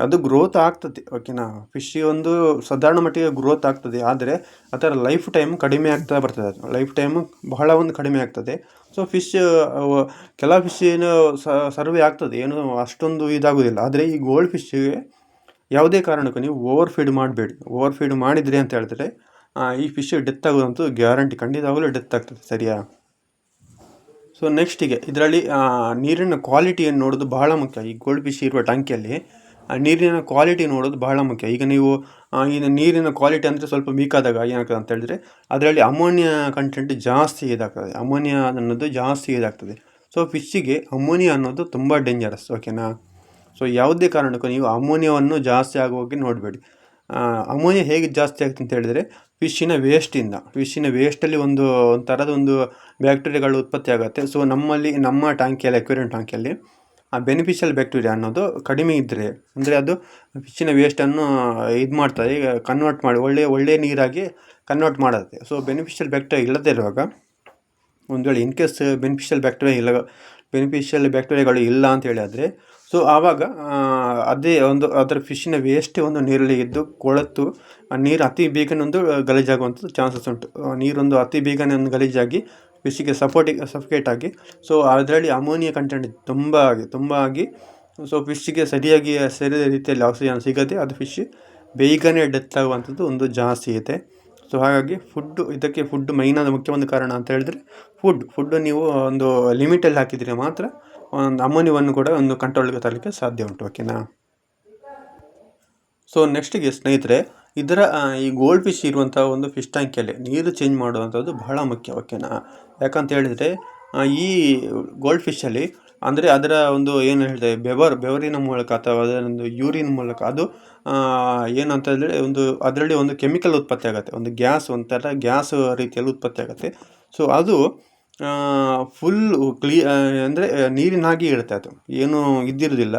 ಅದು ಗ್ರೋತ್ ಆಗ್ತದೆ. ಓಕೆನಾ ಫಿಶ್ಶಿ ಒಂದು ಸಾಧಾರಣ ಮಟ್ಟಿಗೆ ಗ್ರೋತ್ ಆಗ್ತದೆ. ಆದರೆ ಅದರ ಲೈಫ್ ಟೈಮ್ ಕಡಿಮೆ ಆಗ್ತಾ ಬರ್ತದೆ. ಅದು ಲೈಫ್ ಟೈಮ್ ಬಹಳ ಒಂದು ಕಡಿಮೆ ಆಗ್ತದೆ. ಸೊ ಫಿಶ್ ಕೆಲ ಫಿಶ್ ಏನು ಸರ್ವೆ ಆಗ್ತದೆ. ಏನು ಅಷ್ಟೊಂದು ಇದಾಗೋದಿಲ್ಲ. ಆದರೆ, ಈ ಗೋಲ್ಡ್ ಫಿಶ್ಗೆ ಯಾವುದೇ ಕಾರಣಕ್ಕೂ ನೀವು ಓವರ್ ಫೀಡ್ ಮಾಡಬೇಡಿ. ಓವರ್ ಫೀಡ್ ಮಾಡಿದ್ರಿ ಅಂತ ಹೇಳಿದ್ರೆ ಈ ಫಿಶ್ ಡೆತ್ ಆಗೋದಂತೂ ಗ್ಯಾರಂಟಿ ಖಂಡಿತವಾಗಲೂ ಡೆತ್ ಆಗ್ತದೆ. ಸರಿಯಾ? ಸೊ ನೆಕ್ಸ್ಟಿಗೆ ಇದರಲ್ಲಿ ನೀರಿನ ಕ್ವಾಲಿಟಿಯನ್ನು ನೋಡೋದು ಬಹಳ ಮುಖ್ಯ. ಈ ಗೋಲ್ಡ್ ಫಿಶ್ ಇರುವ ಟ್ಯಾಂಕಿಯಲ್ಲಿ ನೀರಿನ ಕ್ವಾಲಿಟಿ ನೋಡೋದು ಬಹಳ ಮುಖ್ಯ. ಈಗ ನೀವು ಈಗ ನೀರಿನ ಕ್ವಾಲಿಟಿ ಅಂದರೆ ಸ್ವಲ್ಪ ವೀಕಾದಾಗ ಏನಾಗ್ತದೆ ಅಂತ ಹೇಳಿದ್ರೆ ಅದರಲ್ಲಿ ಅಮೋನಿಯಾ ಕಂಟೆಂಟ್ ಜಾಸ್ತಿ ಇದಾಗ್ತದೆ. ಅಮೋನಿಯಾ ಅನ್ನೋದು ಜಾಸ್ತಿ ಇದಾಗ್ತದೆ. ಸೊ ಫಿಶ್ಶಿಗೆ ಅಮೋನಿಯಾ ಅನ್ನೋದು ತುಂಬ ಡೇಂಜರಸ್ ಓಕೆನಾ ಸೊ ಯಾವುದೇ ಕಾರಣಕ್ಕೂ ನೀವು ಅಮೋನಿಯಾವನ್ನು ಜಾಸ್ತಿ ಆಗುವಾಗೆ ನೋಡಬೇಡಿ. ಅಮೋನಿಯಾ ಹೇಗೆ ಜಾಸ್ತಿ ಆಗುತ್ತೆ ಅಂತ ಹೇಳಿದರೆ ಫಿಶ್ಶಿನ ವೇಸ್ಟಿಂದ ಫಿಶ್ಶಿನ ವೇಸ್ಟಲ್ಲಿ ಒಂದು ಒಂದು ಒಂದು ಬ್ಯಾಕ್ಟೀರಿಯಾಗಳು ಉತ್ಪತ್ತಿ ಆಗುತ್ತೆ. ಸೊ ನಮ್ಮಲ್ಲಿ, ನಮ್ಮ ಟ್ಯಾಂಕಿಯಲ್ಲಿ ಅಕ್ವೇರಿಯಂ ಟ್ಯಾಂಕಿಯಲ್ಲಿ ಆ ಬೆನಿಫಿಷಿಯಲ್ ಬ್ಯಾಕ್ಟೀರಿಯಾ ಅನ್ನೋದು ಕಡಿಮೆ ಇದ್ದರೆ ಅಂದರೆ ಅದು ಫಿಶ್ಶಿನ ವೇಸ್ಟನ್ನು ಇದು ಮಾಡ್ತದೆ ಈಗ ಕನ್ವರ್ಟ್ ಮಾಡಿ ಒಳ್ಳೆಯ ಒಳ್ಳೆಯ ನೀರಾಗಿ ಕನ್ವರ್ಟ್ ಮಾಡುತ್ತೆ. ಸೊ ಬೆನಿಫಿಷಿಯಲ್ ಬ್ಯಾಕ್ಟೀರಿಯಾ ಇಲ್ಲದೇ ಇರುವಾಗ, ಒಂದು ವೇಳೆ ಇನ್ ಕೇಸ್ ಬೆನಿಫಿಷಿಯಲ್ ಬ್ಯಾಕ್ಟೀರಿಯಾ ಇಲ್ಲ ಬೆನಿಫಿಷಿಯಲ್ ಬ್ಯಾಕ್ಟೀರಿಯಾಗಳು ಇಲ್ಲ ಅಂತ ಹೇಳಿ ಆದರೆ ಸೊ ಆವಾಗ ಅದೇ ಒಂದು, ಅದರ ಫಿಶ್ಶಿನ ವೇಸ್ಟ್ ಒಂದು ನೀರಲ್ಲಿ ಇದ್ದು ಕೊಳೆತು, ಆ ನೀರು ಅತಿ ಬೇಗನೆ ಒಂದು ಗಲೀಜಾಗುವಂಥದ್ದು ಚಾನ್ಸಸ್ ಉಂಟು. ನೀರೊಂದು ಅತಿ ಬೇಗನೆ ಒಂದು ಗಲೀಜಾಗಿ ಫಿಶ್ಶಿಗೆ ಸಪೋರ್ಟಿ ಸಫಿಕೇಟ್ ಆಗಿ. ಸೊ ಅದರಲ್ಲಿ ಅಮೋನಿಯಾ ಕಂಟೆಂಟ್ ತುಂಬ ಆಗಿ ತುಂಬ ಆಗಿ. ಸೊ ಫಿಶ್ಶಿಗೆ ಸರಿಯಾಗಿ ಸರಿಯಾದ ರೀತಿಯಲ್ಲಿ ಆಕ್ಸಿಜನ್ ಸಿಗದೆ ಅದು ಫಿಶ್ ಬೇಗನೆ ಡೆತ್ ಆಗುವಂಥದ್ದು ಒಂದು ಜಾಸ್ತಿ ಇದೆ. ಸೊ ಹಾಗಾಗಿ ಫುಡ್ಡು ಇದಕ್ಕೆ ಫುಡ್ ಮೈನಾದ ಮುಖ್ಯ ಒಂದು ಕಾರಣ ಅಂತ ಹೇಳಿದ್ರೆ ಫುಡ್ ಫುಡ್ಡು ನೀವು ಒಂದು ಲಿಮಿಟಲ್ಲಿ ಹಾಕಿದರೆ ಮಾತ್ರ ಒಂದು ಅಮೋನಿಯವನ್ನು ಕೂಡ ಒಂದು ಕಂಟ್ರೋಲ್ಗೆ ತರಲಿಕ್ಕೆ ಸಾಧ್ಯ ಉಂಟು ಓಕೆನಾ ಸೊ ನೆಕ್ಸ್ಟಿಗೆ ಸ್ನೇಹಿತರೆ, ಇದರ ಈ ಗೋಲ್ಡ್ ಫಿಶ್ ಇರುವಂಥ ಒಂದು ಫಿಶ್ ಟ್ಯಾಂಕಲ್ಲಿ ನೀರು ಚೇಂಜ್ ಮಾಡುವಂಥದ್ದು ಬಹಳ ಮುಖ್ಯ ಓಕೆನಾ ಯಾಕಂತ ಹೇಳಿದರೆ ಈ ಗೋಲ್ಡ್ ಫಿಶಲ್ಲಿ ಅಂದರೆ ಅದರ ಒಂದು ಏನು ಹೇಳ್ತಾರೆ ಬೆವರ್, ಬೆವರಿನ ಮೂಲಕ ಅಥವಾ ಅದರ ಒಂದು ಯೂರಿನ್ ಮೂಲಕ ಅದು ಏನಂತ ಹೇಳಿದ್ರೆ ಒಂದು ಅದರಲ್ಲಿ ಒಂದು ಕೆಮಿಕಲ್ ಉತ್ಪತ್ತಿ ಆಗುತ್ತೆ. ಒಂದು ಗ್ಯಾಸ್, ಒಂಥರ ಗ್ಯಾಸ್ ರೀತಿಯಲ್ಲಿ ಉತ್ಪತ್ತಿ ಆಗುತ್ತೆ. ಸೊ ಅದು ಫುಲ್ ಕ್ಲೀ ಅಂದರೆ ನೀರಿನಾಗಿ ಇರುತ್ತೆ ಅದು. ಏನು ಇದ್ದಿರೋದಿಲ್ಲ.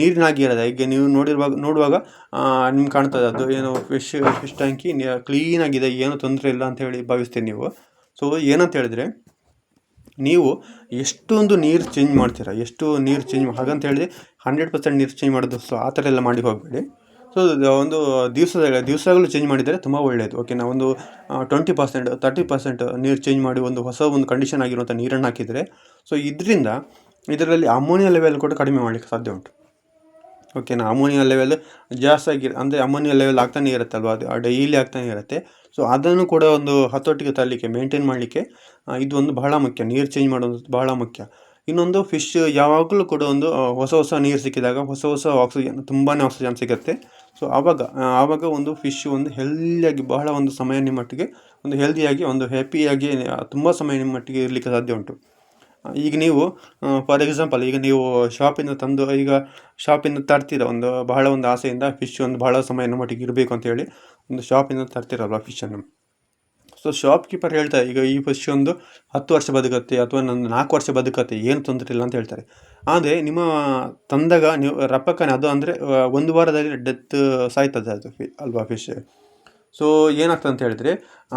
ನೀರಿನಾಗಿ ಇರೋದು ಈಗ ನೀವು ನೋಡಿರುವಾಗ, ನೋಡುವಾಗ ನಿಮ್ಗೆ ಕಾಣ್ತದೆ ಅದು ಏನು ಫಿಶ್ ಫಿಶ್ ಟ್ಯಾಂಕಿ ಕ್ಲೀನಾಗಿದೆ ಏನು ತೊಂದರೆ ಇಲ್ಲ ಅಂತ ಹೇಳಿ ಭಾವಿಸ್ತೀನಿ ನೀವು. ಸೊ ಏನಂತ ಹೇಳಿದ್ರೆ, ನೀವು ಎಷ್ಟೊಂದು ನೀರು ಚೇಂಜ್ ಮಾಡ್ತೀರಾ, ಎಷ್ಟು ನೀರು ಚೇಂಜ್ ಹಾಗಂತ ಹೇಳಿದ್ರೆ ಹಂಡ್ರೆಡ್ ಪರ್ಸೆಂಟ್ ನೀರು ಚೇಂಜ್ ಮಾಡೋದು ಸೊ ಆ ಥರ ಎಲ್ಲ ಮಾಡಿ ಹೋಗಬೇಡಿ. ಸೊ ಒಂದು ದಿವಸದ, ದಿವಸಗಳು ಚೇಂಜ್ ಮಾಡಿದರೆ ತುಂಬ ಒಳ್ಳೆಯದು ಓಕೆ ನಾವು ಒಂದು ಟ್ವೆಂಟಿ ಪರ್ಸೆಂಟ್ ತರ್ಟಿ ಪರ್ಸೆಂಟ್ ನೀರು ಚೇಂಜ್ ಮಾಡಿ ಒಂದು ಹೊಸ ಒಂದು ಕಂಡೀಷನ್ ಆಗಿರುವಂಥ ನೀರನ್ನು ಹಾಕಿದರೆ ಸೊ ಇದರಿಂದ ಇದರಲ್ಲಿ ಅಮೋನಿಯಾ ಲೆವೆಲ್ ಕೂಡ ಕಡಿಮೆ ಮಾಡಲಿಕ್ಕೆ ಸಾಧ್ಯ ಉಂಟು. ಓಕೆನಾ ಅಮೋನಿಯಾ ಲೆವೆಲ್ ಜಾಸ್ತಿ ಆಗಿ ಅಂದರೆ ಅಮೋನಿಯಾ ಲೆವೆಲ್ ಆಗ್ತಾನೆ ಇರುತ್ತಲ್ವ? ಅದು ಡೈಲಿ ಆಗ್ತಾನೆ ಇರುತ್ತೆ. ಸೊ ಅದನ್ನು ಕೂಡ ಒಂದು ಹತೋಟಿಗೆ ತರಲಿಕ್ಕೆ ಮೇಂಟೈನ್ ಮಾಡಲಿಕ್ಕೆ ಇದು ಒಂದು ಬಹಳ ಮುಖ್ಯ. ನೀರು ಚೇಂಜ್ ಮಾಡೋದು ಬಹಳ ಮುಖ್ಯ. ಇನ್ನೊಂದು ಫಿಶ್ ಯಾವಾಗಲೂ ಕೂಡ ಒಂದು ಹೊಸ ಹೊಸ ನೀರು ಸಿಕ್ಕಿದಾಗ ಹೊಸ ಹೊಸ ಆಕ್ಸಿಜನ್ ತುಂಬಾ ಆಕ್ಸಿಜನ್ ಸಿಗುತ್ತೆ. ಸೊ ಆವಾಗ ಆವಾಗ ಒಂದು ಫಿಶ್ ಒಂದು ಹೆಲ್ದಿಯಾಗಿ ಬಹಳ ಒಂದು ಸಮಯ ನಿಮ್ಮೊಟ್ಟಿಗೆ ಒಂದು ಹೆಲ್ದಿಯಾಗಿ ಒಂದು ಹ್ಯಾಪಿಯಾಗಿ ತುಂಬ ಸಮಯ ನಿಮ್ಮೊಟ್ಟಿಗೆ ಇರಲಿಕ್ಕೆ ಸಾಧ್ಯ ಉಂಟು. ಈಗ ನೀವು ಫಾರ್ ಎಕ್ಸಾಂಪಲ್ ಈಗ ನೀವು ಶಾಪಿಂದ ತಂದು, ಈಗ ಶಾಪಿಂದ ತರ್ತೀರ, ಒಂದು ಬಹಳ ಒಂದು ಆಸೆಯಿಂದ ಫಿಶ್ ಒಂದು ಬಹಳ ಸಮಯ ನಮ್ಮೊಟ್ಟಿಗೆ ಇರಬೇಕು ಅಂತ ಹೇಳಿ ಒಂದು ಶಾಪಿಂದ ತರ್ತೀರಲ್ವ ಫಿಶನ್ನು ಸೊ ಶಾಪ್ ಕೀಪರ್ ಹೇಳ್ತಾರೆ, ಈಗ ಈ ಫಿಶ್ ಒಂದು ಹತ್ತು ವರ್ಷ ಬದುಕತ್ತೆ, ಅಥವಾ ಒಂದು ನಾಲ್ಕು ವರ್ಷ ಬದುಕತ್ತೆ, ಏನು ತೊಂದರೆ ಇಲ್ಲ ಅಂತ ಹೇಳ್ತಾರೆ. ಆದರೆ ನಿಮ್ಮ ತಂದಾಗ ನೀವು ರಪ್ಪಕ್ಕನೆ ಅದು ಅಂದರೆ ಒಂದು ವಾರದಲ್ಲಿ ಡೆತ್ ಸಾಯ್ತದೆ ಅದು ಫಿ ಅಲ್ವಾ ಫಿಶ್ ಸೊ ಏನಾಗ್ತದೆ ಅಂತ ಹೇಳಿದರೆ,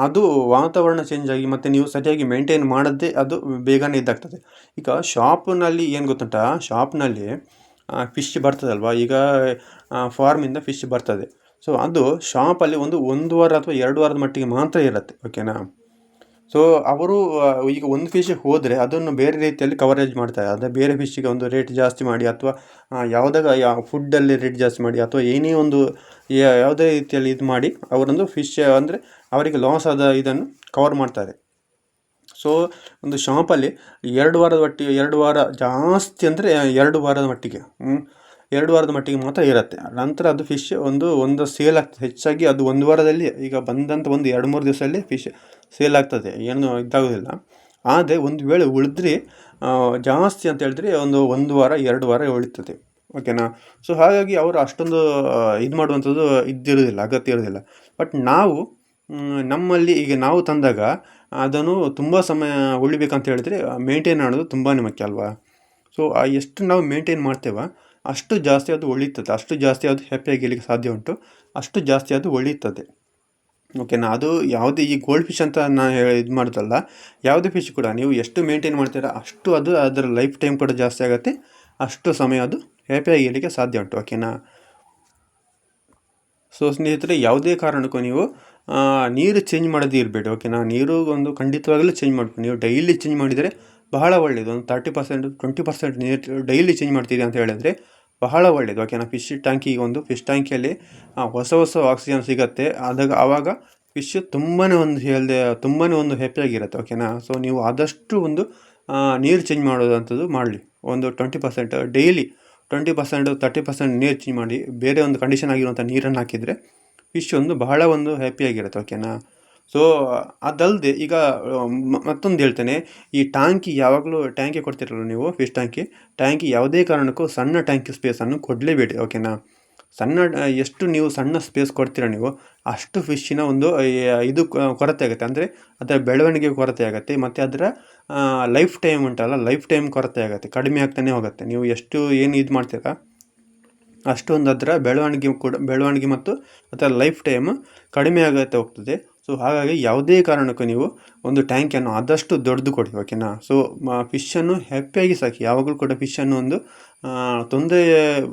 ಅದು ವಾತಾವರಣ ಚೇಂಜ್ ಆಗಿ ಮತ್ತು ನೀವು ಸರಿಯಾಗಿ ಮೇಂಟೈನ್ ಮಾಡದೇ ಅದು ಬೇಗನೆ ಇದಾಗ್ತದೆ. ಈಗ ಶಾಪ್ನಲ್ಲಿ ಏನು ಗೊತ್ತುಂಟಾ? ಶಾಪ್ನಲ್ಲಿ ಫಿಶ್ ಬರ್ತದಲ್ವಾ? ಈಗ ಫಾರ್ಮಿಂದ ಫಿಶ್ ಬರ್ತದೆ. ಸೊ ಅದು ಶಾಪಲ್ಲಿ ಒಂದು ಒಂದು ವಾರ ಅಥವಾ ಎರಡು ವಾರದ ಮಟ್ಟಿಗೆ ಮಾತ್ರ ಇರುತ್ತೆ ಓಕೆನಾ ಸೊ ಅವರು ಈಗ ಒಂದು ಫಿಶ್ ಹೋದರೆ ಅದನ್ನು ಬೇರೆ ರೀತಿಯಲ್ಲಿ ಕವರೇಜ್ ಮಾಡ್ತಾರೆ ಅದೇ ಬೇರೆ ಫಿಶ್ಶಿಗೆ ಒಂದು ರೇಟ್ ಜಾಸ್ತಿ ಮಾಡಿ ಅಥವಾ ಯಾವುದಾಗ ಯಾವ ಫುಡ್ಡಲ್ಲಿ ರೇಟ್ ಜಾಸ್ತಿ ಮಾಡಿ ಅಥವಾ ಏನೇ ಒಂದು ಯಾವುದೇ ರೀತಿಯಲ್ಲಿ ಇದು ಮಾಡಿ ಅವರೊಂದು ಫಿಶ್ ಅಂದರೆ ಅವರಿಗೆ ಲಾಸ್ ಆದ ಇದನ್ನು ಕವರ್ ಮಾಡ್ತಾರೆ ಸೊ ಒಂದು ಶಾಪಲ್ಲಿ ಎರಡು ವಾರದ ಮಟ್ಟಿಗೆ ಎರಡು ವಾರ ಜಾಸ್ತಿ ಅಂದರೆ ಎರಡು ವಾರದ ಮಟ್ಟಿಗೆ. ಎರಡು ವಾರದ ಮಟ್ಟಿಗೆ ಮಾತ್ರ ಇರುತ್ತೆ. ನಂತರ ಅದು ಫಿಶ್ ಒಂದು ಒಂದು ಸೇಲ್ ಆಗ್ತದೆ. ಹೆಚ್ಚಾಗಿ ಅದು ಒಂದು ವಾರದಲ್ಲಿ ಈಗ ಬಂದಂಥ ಒಂದು ಎರಡು, ಮೂರು ದಿವಸದಲ್ಲಿ ಫಿಶ್ ಸೇಲ್ ಆಗ್ತದೆ. ಏನು ಇದಾಗೋದಿಲ್ಲ. ಆದರೆ ಒಂದು ವೇಳೆ ಉಳಿದ್ರೆ ಜಾಸ್ತಿ ಅಂತ ಹೇಳಿದ್ರೆ ಒಂದು ಒಂದು ವಾರ, ಎರಡು ವಾರ ಉಳಿತದೆ. ಓಕೆನಾ ಸೊ ಹಾಗಾಗಿ ಅವರು ಅಷ್ಟೊಂದು ಇದು ಮಾಡುವಂಥದ್ದು ಇದ್ದಿರೋದಿಲ್ಲ, ಅಗತ್ಯ ಇರೋದಿಲ್ಲ. ಬಟ್ ನಾವು ನಮ್ಮಲ್ಲಿ ಈಗ ನಾವು ತಂದಾಗ ಅದನ್ನು ತುಂಬ ಸಮಯ ಉಳಿಬೇಕಂತ ಹೇಳಿದ್ರೆ ಮೇಂಟೈನ್ ಮಾಡೋದು ತುಂಬಾ ಮುಖ್ಯ ಅಲ್ವಾ? ಸೊ ಎಷ್ಟು ನಾವು ಮೇಂಟೈನ್ ಮಾಡ್ತೇವ ಅಷ್ಟು ಜಾಸ್ತಿ ಅದು ಉಳಿತದೆ ಅಷ್ಟು ಜಾಸ್ತಿ ಅದು ಹ್ಯಾಪಿಯಾಗಿ ಸಾಧ್ಯ ಉಂಟು. ಅಷ್ಟು ಜಾಸ್ತಿ ಅದು ಉಳಿತದೆ ಓಕೆನಾ ಅದು ಯಾವುದೇ ಈ ಗೋಲ್ಡ್ ಫಿಶ್ ಅಂತ ನಾನು ಇದು ಮಾಡೋದಲ್ಲ, ಯಾವುದೇ ಫಿಶ್ ಕೂಡ ನೀವು ಎಷ್ಟು ಮೇಂಟೈನ್ ಮಾಡ್ತೀರಾ ಅಷ್ಟು ಅದು ಅದರ ಲೈಫ್ ಟೈಮ್ ಕೂಡ ಜಾಸ್ತಿ ಆಗುತ್ತೆ. ಅಷ್ಟು ಸಮಯ ಅದು ಹ್ಯಾಪಿಯಾಗಿ ಇರಲಿಕ್ಕೆ ಸಾಧ್ಯ ಉಂಟು. ಓಕೆನಾ ಸೊ ಸ್ನೇಹಿತರೆ, ಯಾವುದೇ ಕಾರಣಕ್ಕೂ ನೀವು ನೀರು ಚೇಂಜ್ ಮಾಡೋದೇ ಇರಬೇಡಿ. ಓಕೆನಾ ನೀರು ಒಂದು ಖಂಡಿತವಾಗಲೂ ಚೇಂಜ್ ಮಾಡಬೇಕು. ನೀವು ಡೈಲಿ ಚೇಂಜ್ ಮಾಡಿದರೆ ಬಹಳ ಒಳ್ಳೆಯದು ಒಂದು ತರ್ಟಿ ಪರ್ಸೆಂಟ್ ಟ್ವೆಂಟಿ ಪರ್ಸೆಂಟ್ ನೀರು ಡೈಲಿ ಚೇಂಜ್ ಮಾಡ್ತೀರಿ ಅಂತ ಹೇಳಿದ್ರೆ ಬಹಳ ಒಳ್ಳೆಯದು ಓಕೆನಾ ಫಿಶ್ ಟ್ಯಾಂಕಿಗೆ ಒಂದು ಫಿಶ್ ಟ್ಯಾಂಕಿಯಲ್ಲಿ ಹೊಸ ಹೊಸ ಆಕ್ಸಿಜನ್ ಸಿಗುತ್ತೆ. ಆದಾಗ ಆವಾಗ ಫಿಶ್ ತುಂಬಾ ಒಂದು ಹೆಲ್ದಿ ತುಂಬಾ ಒಂದು ಹ್ಯಾಪಿಯಾಗಿರುತ್ತೆ ಓಕೆನಾ ಸೊ ನೀವು ಆದಷ್ಟು ಒಂದು ನೀರು ಚೇಂಜ್ ಮಾಡೋದಂಥದ್ದು ಮಾಡಲಿ. ಒಂದು twenty percent daily twenty percent thirty percent ನೀರು ಚೇಂಜ್ ಮಾಡಿ, ಬೇರೆ ಒಂದು ಕಂಡೀಷನ್ ಆಗಿರುವಂಥ ನೀರನ್ನು ಹಾಕಿದರೆ ಫಿಶ್ ಒಂದು ಬಹಳ ಒಂದು ಹ್ಯಾಪಿಯಾಗಿರುತ್ತೆ ಓಕೆನಾ ಸೊ ಅದಲ್ಲದೆ ಈಗ ಮತ್ತೊಂದು ಹೇಳ್ತೇನೆ. ಈ ಟ್ಯಾಂಕಿ ಯಾವಾಗಲೂ ಟ್ಯಾಂಕಿ ಕೊಡ್ತಿರಲ್ಲ ನೀವು ಫಿಶ್ ಟ್ಯಾಂಕಿ? ಟ್ಯಾಂಕಿ ಯಾವುದೇ ಕಾರಣಕ್ಕೂ ಸಣ್ಣ ಟ್ಯಾಂಕಿ ಸ್ಪೇಸನ್ನು ಕೊಡಲೇಬೇಡಿ ಓಕೆನಾ ಸಣ್ಣ ಎಷ್ಟು ನೀವು ಸಣ್ಣ ಸ್ಪೇಸ್ ಕೊಡ್ತೀರ ನೀವು, ಅಷ್ಟು ಫಿಶ್ಶಿನ ಒಂದು ಇದು ಕೊರತೆ ಆಗುತ್ತೆ. ಅಂದರೆ ಅದರ ಬೆಳವಣಿಗೆ ಕೊರತೆ ಆಗುತ್ತೆ. ಮತ್ತು ಅದರ ಲೈಫ್ ಟೈಮ್ ಉಂಟಲ್ಲ ಲೈಫ್ ಟೈಮ್ ಕೊರತೆ ಆಗುತ್ತೆ. ಕಡಿಮೆ ಆಗ್ತಾನೆ ಹೋಗುತ್ತೆ. ನೀವು ಎಷ್ಟು ಏನು ಇದು ಮಾಡ್ತೀರಾ? ಅಷ್ಟೊಂದು ಅದರ ಬೆಳವಣಿಗೆ ಕೂಡ, ಬೆಳವಣಿಗೆ ಮತ್ತು ಅದರ ಲೈಫ್ ಟೈಮ್ ಕಡಿಮೆ ಆಗುತ್ತೆ, ಹೋಗ್ತದೆ. ಸೊ ಹಾಗಾಗಿ ಯಾವುದೇ ಕಾರಣಕ್ಕೂ ನೀವು ಒಂದು ಟ್ಯಾಂಕನ್ನು ಆದಷ್ಟು ದೊಡ್ಡದು ಕೊಡಿ ಓಕೆನಾ ಸೊ ಫಿಶನ್ನು ಹ್ಯಾಪಿಯಾಗಿ ಸಾಕಿ. ಯಾವಾಗಲೂ ಕೂಡ ಫಿಶನ್ನು ಒಂದು ತೊಂದರೆ,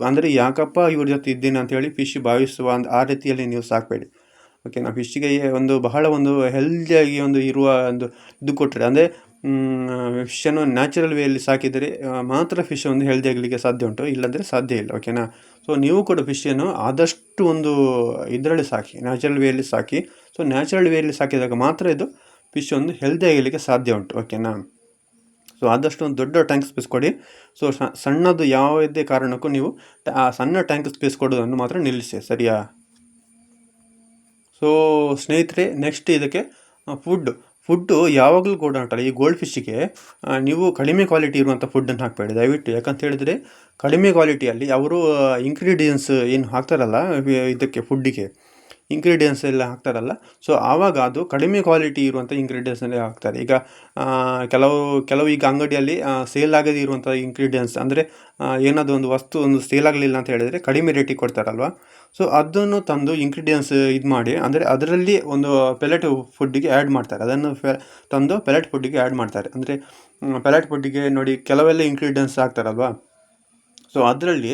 ಅಂದರೆ ಯಾಕಪ್ಪ ಇವ್ರ ಜೊತೆ ಇದ್ದೀನಿ ಅಂತೇಳಿ ಫಿಶ್ ಭಾವಿಸುವ ಒಂದು ಆ ರೀತಿಯಲ್ಲಿ ನೀವು ಸಾಕಬೇಡಿ ಓಕೆನಾ ಫಿಶ್ಗೆ ಒಂದು ಬಹಳ ಒಂದು ಹೆಲ್ದಿಯಾಗಿ ಒಂದು ಇರುವ ಒಂದು ಇದು ಕೊಟ್ಟರೆ ಅಂದರೆ ಫಿಶನ್ನು ನ್ಯಾಚುರಲ್ ವೇಯಲ್ಲಿ ಸಾಕಿದರೆ ಮಾತ್ರ ಫಿಶ್ ಒಂದು ಹೆಲ್ದಿ ಆಗಲಿಕ್ಕೆ ಸಾಧ್ಯ ಉಂಟು, ಇಲ್ಲಾಂದರೆ ಸಾಧ್ಯ ಇಲ್ಲ ಓಕೆನಾ ಸೊ ನೀವು ಕೂಡ ಫಿಶನ್ನು ಆದಷ್ಟು ಒಂದು ಇದರಲ್ಲಿ ಸಾಕಿ ನ್ಯಾಚುರಲ್ ವೇಯಲ್ಲಿ ಸಾಕಿ. ಸೊ ನ್ಯಾಚುರಲ್ ವೇಯಲ್ಲಿ ಸಾಕಿದಾಗ ಮಾತ್ರ ಇದು ಫಿಶ್ ಒಂದು ಹೆಲ್ದಿ ಆಗಲಿಕ್ಕೆ ಸಾಧ್ಯ ಉಂಟು ಓಕೆನಾ ಸೊ ಆದಷ್ಟು ಒಂದು ದೊಡ್ಡ ಟ್ಯಾಂಕ್ ಸ್ಪೇಸ್ ಕೊಡಿ. ಸೊ, ಸಣ್ಣದು ಯಾವುದೇ ಕಾರಣಕ್ಕೂ ನೀವು ಆ, ಸಣ್ಣ ಟ್ಯಾಂಕ್ ಸ್ಪೇಸ್ ಕೊಡೋದನ್ನು ಮಾತ್ರ ನಿಲ್ಲಿಸಿ, ಸರಿಯಾ? ಸೊ ಸ್ನೇಹಿತರೆ ನೆಕ್ಸ್ಟ್ ಇದಕ್ಕೆ ಫುಡ್ ಫುಡ್ಡು ಯಾವಾಗಲೂ ಕೂಡ ಉಂಟಲ್ಲ ಈ ಗೋಲ್ಡ್ ಫಿಶ್ಗೆ ನೀವು ಕಡಿಮೆ ಕ್ವಾಲಿಟಿ ಇರುವಂಥ ಫುಡ್ಡನ್ನು ಹಾಕಬೇಡಿ. ದಯವಿಟ್ಟು ಯಾಕಂತ ಹೇಳಿದರೆ, ಕಡಿಮೆ ಕ್ವಾಲಿಟಿಯಲ್ಲಿ ಅವರು ಇಂಗ್ರೀಡಿಯೆಂಟ್ಸ್ ಏನು ಹಾಕ್ತಾರಲ್ಲ ಇದಕ್ಕೆ ಫುಡ್ಡಿಗೆ ಇಂಗ್ರೀಡಿಯೆಂಟ್ಸ್ ಎಲ್ಲ ಹಾಕ್ತಾರಲ್ಲ ಸೊ ಆವಾಗ ಅದು ಕಡಿಮೆ ಕ್ವಾಲಿಟಿ ಇರುವಂಥ ಇಂಗ್ರೀಡಿಯೆಂಟ್ಸನ್ನೇ ಹಾಕ್ತಾರೆ. ಈಗ ಕೆಲವು ಕೆಲವು ಈಗ ಅಂಗಡಿಯಲ್ಲಿ ಸೇಲ್ ಆಗದೇ ಇರುವಂಥ ಇಂಗ್ರೀಡಿಯೆಂಟ್ಸ್ ಅಂದರೆ ಏನಾದರೂ ಒಂದು ವಸ್ತು ಒಂದು ಸೇಲ್ ಆಗಲಿಲ್ಲ ಅಂತ ಹೇಳಿದರೆ ಕಡಿಮೆ ರೇಟಿಗೆ ಕೊಡ್ತಾರಲ್ವ? ಸೊ ಅದನ್ನು ತಂದು ಇಂಗ್ರೀಡಿಯೆಂಟ್ಸ್ ಇದು ಮಾಡಿ, ಅಂದರೆ ಅದರಲ್ಲಿ ಒಂದು ಪೆಲೆಟ್ ಫುಡ್ಡಿಗೆ ಆ್ಯಡ್ ಮಾಡ್ತಾರೆ. ಅದನ್ನು ಫೆ ತಂದು ಪೆಲೆಟ್ ಫುಡ್ಡಿಗೆ ಆ್ಯಡ್ ಮಾಡ್ತಾರೆ. ಅಂದರೆ ಪೆಲೆಟ್ ಫುಡ್ಡಿಗೆ ನೋಡಿ ಕೆಲವೆಲ್ಲ ಇಂಗ್ರೀಡಿಯೆಂಟ್ಸ್ ಹಾಕ್ತಾರಲ್ವಾ? ಸೊ ಅದರಲ್ಲಿ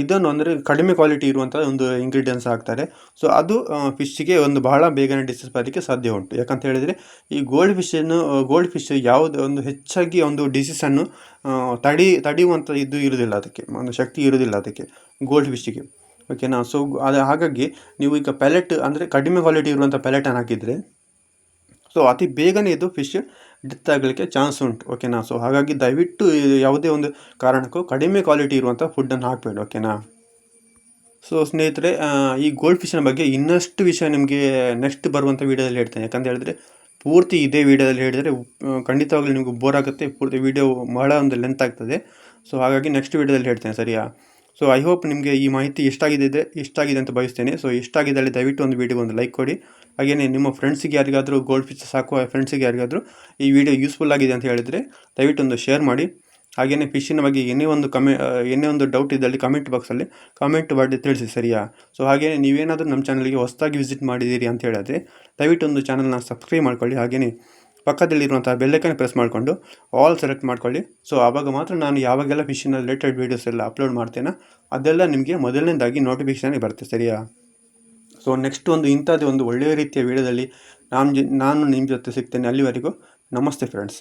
ಇದನ್ನು ಅಂದರೆ ಕಡಿಮೆ ಕ್ವಾಲಿಟಿ ಇರುವಂಥ ಒಂದು ಇಂಗ್ರೀಡಿಯೆಂಟ್ಸ್ ಹಾಕ್ತಾರೆ. ಸೊ ಅದು ಫಿಶ್ಶಿಗೆ ಒಂದು ಬಹಳ ಬೇಗನೆ ಡಿಸೀಸ್ ಬರಲಿಕ್ಕೆ ಸಾಧ್ಯ ಉಂಟು. ಯಾಕಂತ ಹೇಳಿದರೆ, ಈ ಗೋಲ್ಡ್ ಫಿಶನ್ನು ಗೋಲ್ಡ್ ಫಿಶ್ ಯಾವುದು, ಒಂದು ಹೆಚ್ಚಾಗಿ ಒಂದು ಡಿಸೀಸನ್ನು ತಡಿ ತಡೆಯುವಂಥ ಇದು ಇರುವುದಿಲ್ಲ ಅದಕ್ಕೆ. ಒಂದು ಶಕ್ತಿ ಇರುವುದಿಲ್ಲ ಅದಕ್ಕೆ ಗೋಲ್ಡ್ ಫಿಶ್ಶಿಗೆ ಓಕೆನಾ ಸೊ ಅದು ಹಾಗಾಗಿ ನೀವು ಈಗ ಪ್ಯಾಲೆಟ್ ಅಂದರೆ ಕಡಿಮೆ ಕ್ವಾಲಿಟಿ ಇರುವಂಥ ಪೆಲೆಟನ್ನು ಹಾಕಿದರೆ ಸೊ ಅತಿ ಬೇಗನೆ ಇದು ಫಿಶ್ ಡೆತ್ ಆಗಲಿಕ್ಕೆ ಚಾನ್ಸ್ ಉಂಟು. ಓಕೆನಾ ಸೊ ಹಾಗಾಗಿ ದಯವಿಟ್ಟು ಯಾವುದೇ ಒಂದು ಕಾರಣಕ್ಕೂ ಕಡಿಮೆ ಕ್ವಾಲಿಟಿ ಇರುವಂಥ ಫುಡ್ಡನ್ನು ಹಾಕಬೇಡಿ. ಓಕೆನಾ ಸೊ ಸ್ನೇಹಿತರೆ ಈ ಗೋಲ್ಡ್ ಫಿಶ್ನ ಬಗ್ಗೆ ಇನ್ನಷ್ಟು ವಿಷಯ ನಿಮಗೆ ನೆಕ್ಸ್ಟ್ ಬರುವಂಥ ವೀಡಿಯೋದಲ್ಲಿ ಹೇಳ್ತೇನೆ. ಯಾಕಂತ ಹೇಳಿದ್ರೆ, ಪೂರ್ತಿ ಇದೇ ವೀಡಿಯೋದಲ್ಲಿ ಹೇಳಿದರೆ ಖಂಡಿತವಾಗ್ಲೂ ನಿಮಗೆ ಬೋರ್ ಆಗುತ್ತೆ. ಪೂರ್ತಿ ವೀಡಿಯೋ ಬಹಳ ಒಂದು ಲೆಂತ್ ಆಗ್ತದೆ. ಸೊ ಹಾಗಾಗಿ ನೆಕ್ಸ್ಟ್ ವೀಡಿಯೋದಲ್ಲಿ ಹೇಳ್ತೇನೆ, ಸರಿಯಾ? ಸೊ ಐ ಹೋಪ್ ನಿಮಗೆ ಈ ಮಾಹಿತಿ ಎಷ್ಟಾಗಿದೆ ಆಗಿದೆ ಇದ್ರೆ- ಇಷ್ಟ ಆಗಿದೆ ಅಂತ ಬಯಸ್ತೇನೆ ಸೊ ಇಷ್ಟ ಅಲ್ಲಿ ದಯವಿಟ್ಟು ಒಂದು ವೀಡಿಯೋ ಒಂದು ಲೈಕ್ ಕೊಡಿ. ಹಾಗೆಯೇ ನಿಮ್ಮ ಫ್ರೆಂಡ್ಸಿಗೆ ಯಾರಿಗಾದರೂ ಗೋಲ್ಡ್ ಫಿಶ್ ಸಾಕುವ ಫ್ರೆಂಡ್ಸಿಗೆ ಯಾರಿಗಾದರೂ ಈ ವಿಡಿಯೋ ಯೂಸ್ಫುಲ್ ಆಗಿದೆ ಅಂತ ಹೇಳಿದರೆ ದಯವಿಟ್ಟು ಒಂದು ಶೇರ್ ಮಾಡಿ. ಹಾಗೆಯೇ ಫಿಶ್ಶಿನ ಬಗ್ಗೆ ಏನೇ ಒಂದು ಕಮೆ ಏನೇ ಒಂದು ಡೌಟ್ ಇದ್ದಲ್ಲಿ ಕಮೆಂಟ್ ಬಾಕ್ಸಲ್ಲಿ ಕಮೆಂಟ್ ಮಾಡಿ ತಿಳಿಸಿ, ಸರಿಯಾ? ಸೊ ಹಾಗೆಯೇ ನೀವೇನಾದರೂ ನಮ್ಮ ಚಾನಲ್ಗೆ ಹೊಸದಾಗಿ ವಿಸಿಟ್ ಮಾಡಿದ್ದೀರಿ ಅಂತ ಹೇಳಿದ್ರೆ ದಯವಿಟ್ಟು ಒಂದು ಚಾನಲ್ನ ಸಬ್ಸ್ಕ್ರೈಬ್ ಮಾಡ್ಕೊಳ್ಳಿ. ಹಾಗೆಯೇ ಪಕ್ಕದಲ್ಲಿರುವಂಥ ಬೆಲ್ಲೈಕನ್ ಪ್ರೆಸ್ ಮಾಡಿಕೊಂಡು ಆಲ್ ಸೆಲೆಕ್ಟ್ ಮಾಡ್ಕೊಳ್ಳಿ. ಸೊ ಆವಾಗ ಮಾತ್ರ ನಾನು ಯಾವಾಗೆಲ್ಲ ಫಿಶಿನ ರಿಲೇಟೆಡ್ ವೀಡಿಯೋಸ್ ಎಲ್ಲ ಅಪ್ಲೋಡ್ ಮಾಡ್ತೇನೆ ಅದೆಲ್ಲ ನಿಮಗೆ ಮೊದಲನೇದಾಗಿ ನೋಟಿಫಿಕೇಷನಿಗೆ ಬರುತ್ತೆ, ಸರಿಯಾ? ಸೊ ನೆಕ್ಸ್ಟ್ ಒಂದು ಇಂಥದ್ದೇ ಒಂದು ಒಳ್ಳೆಯ ರೀತಿಯ ವೀಡಿಯೋದಲ್ಲಿ ನಾನು ನಾನು ನಿಮ್ಮ ಜೊತೆ ಸಿಗ್ತೇನೆ ಅಲ್ಲಿವರೆಗೂ. ನಮಸ್ತೆ ಫ್ರೆಂಡ್ಸ್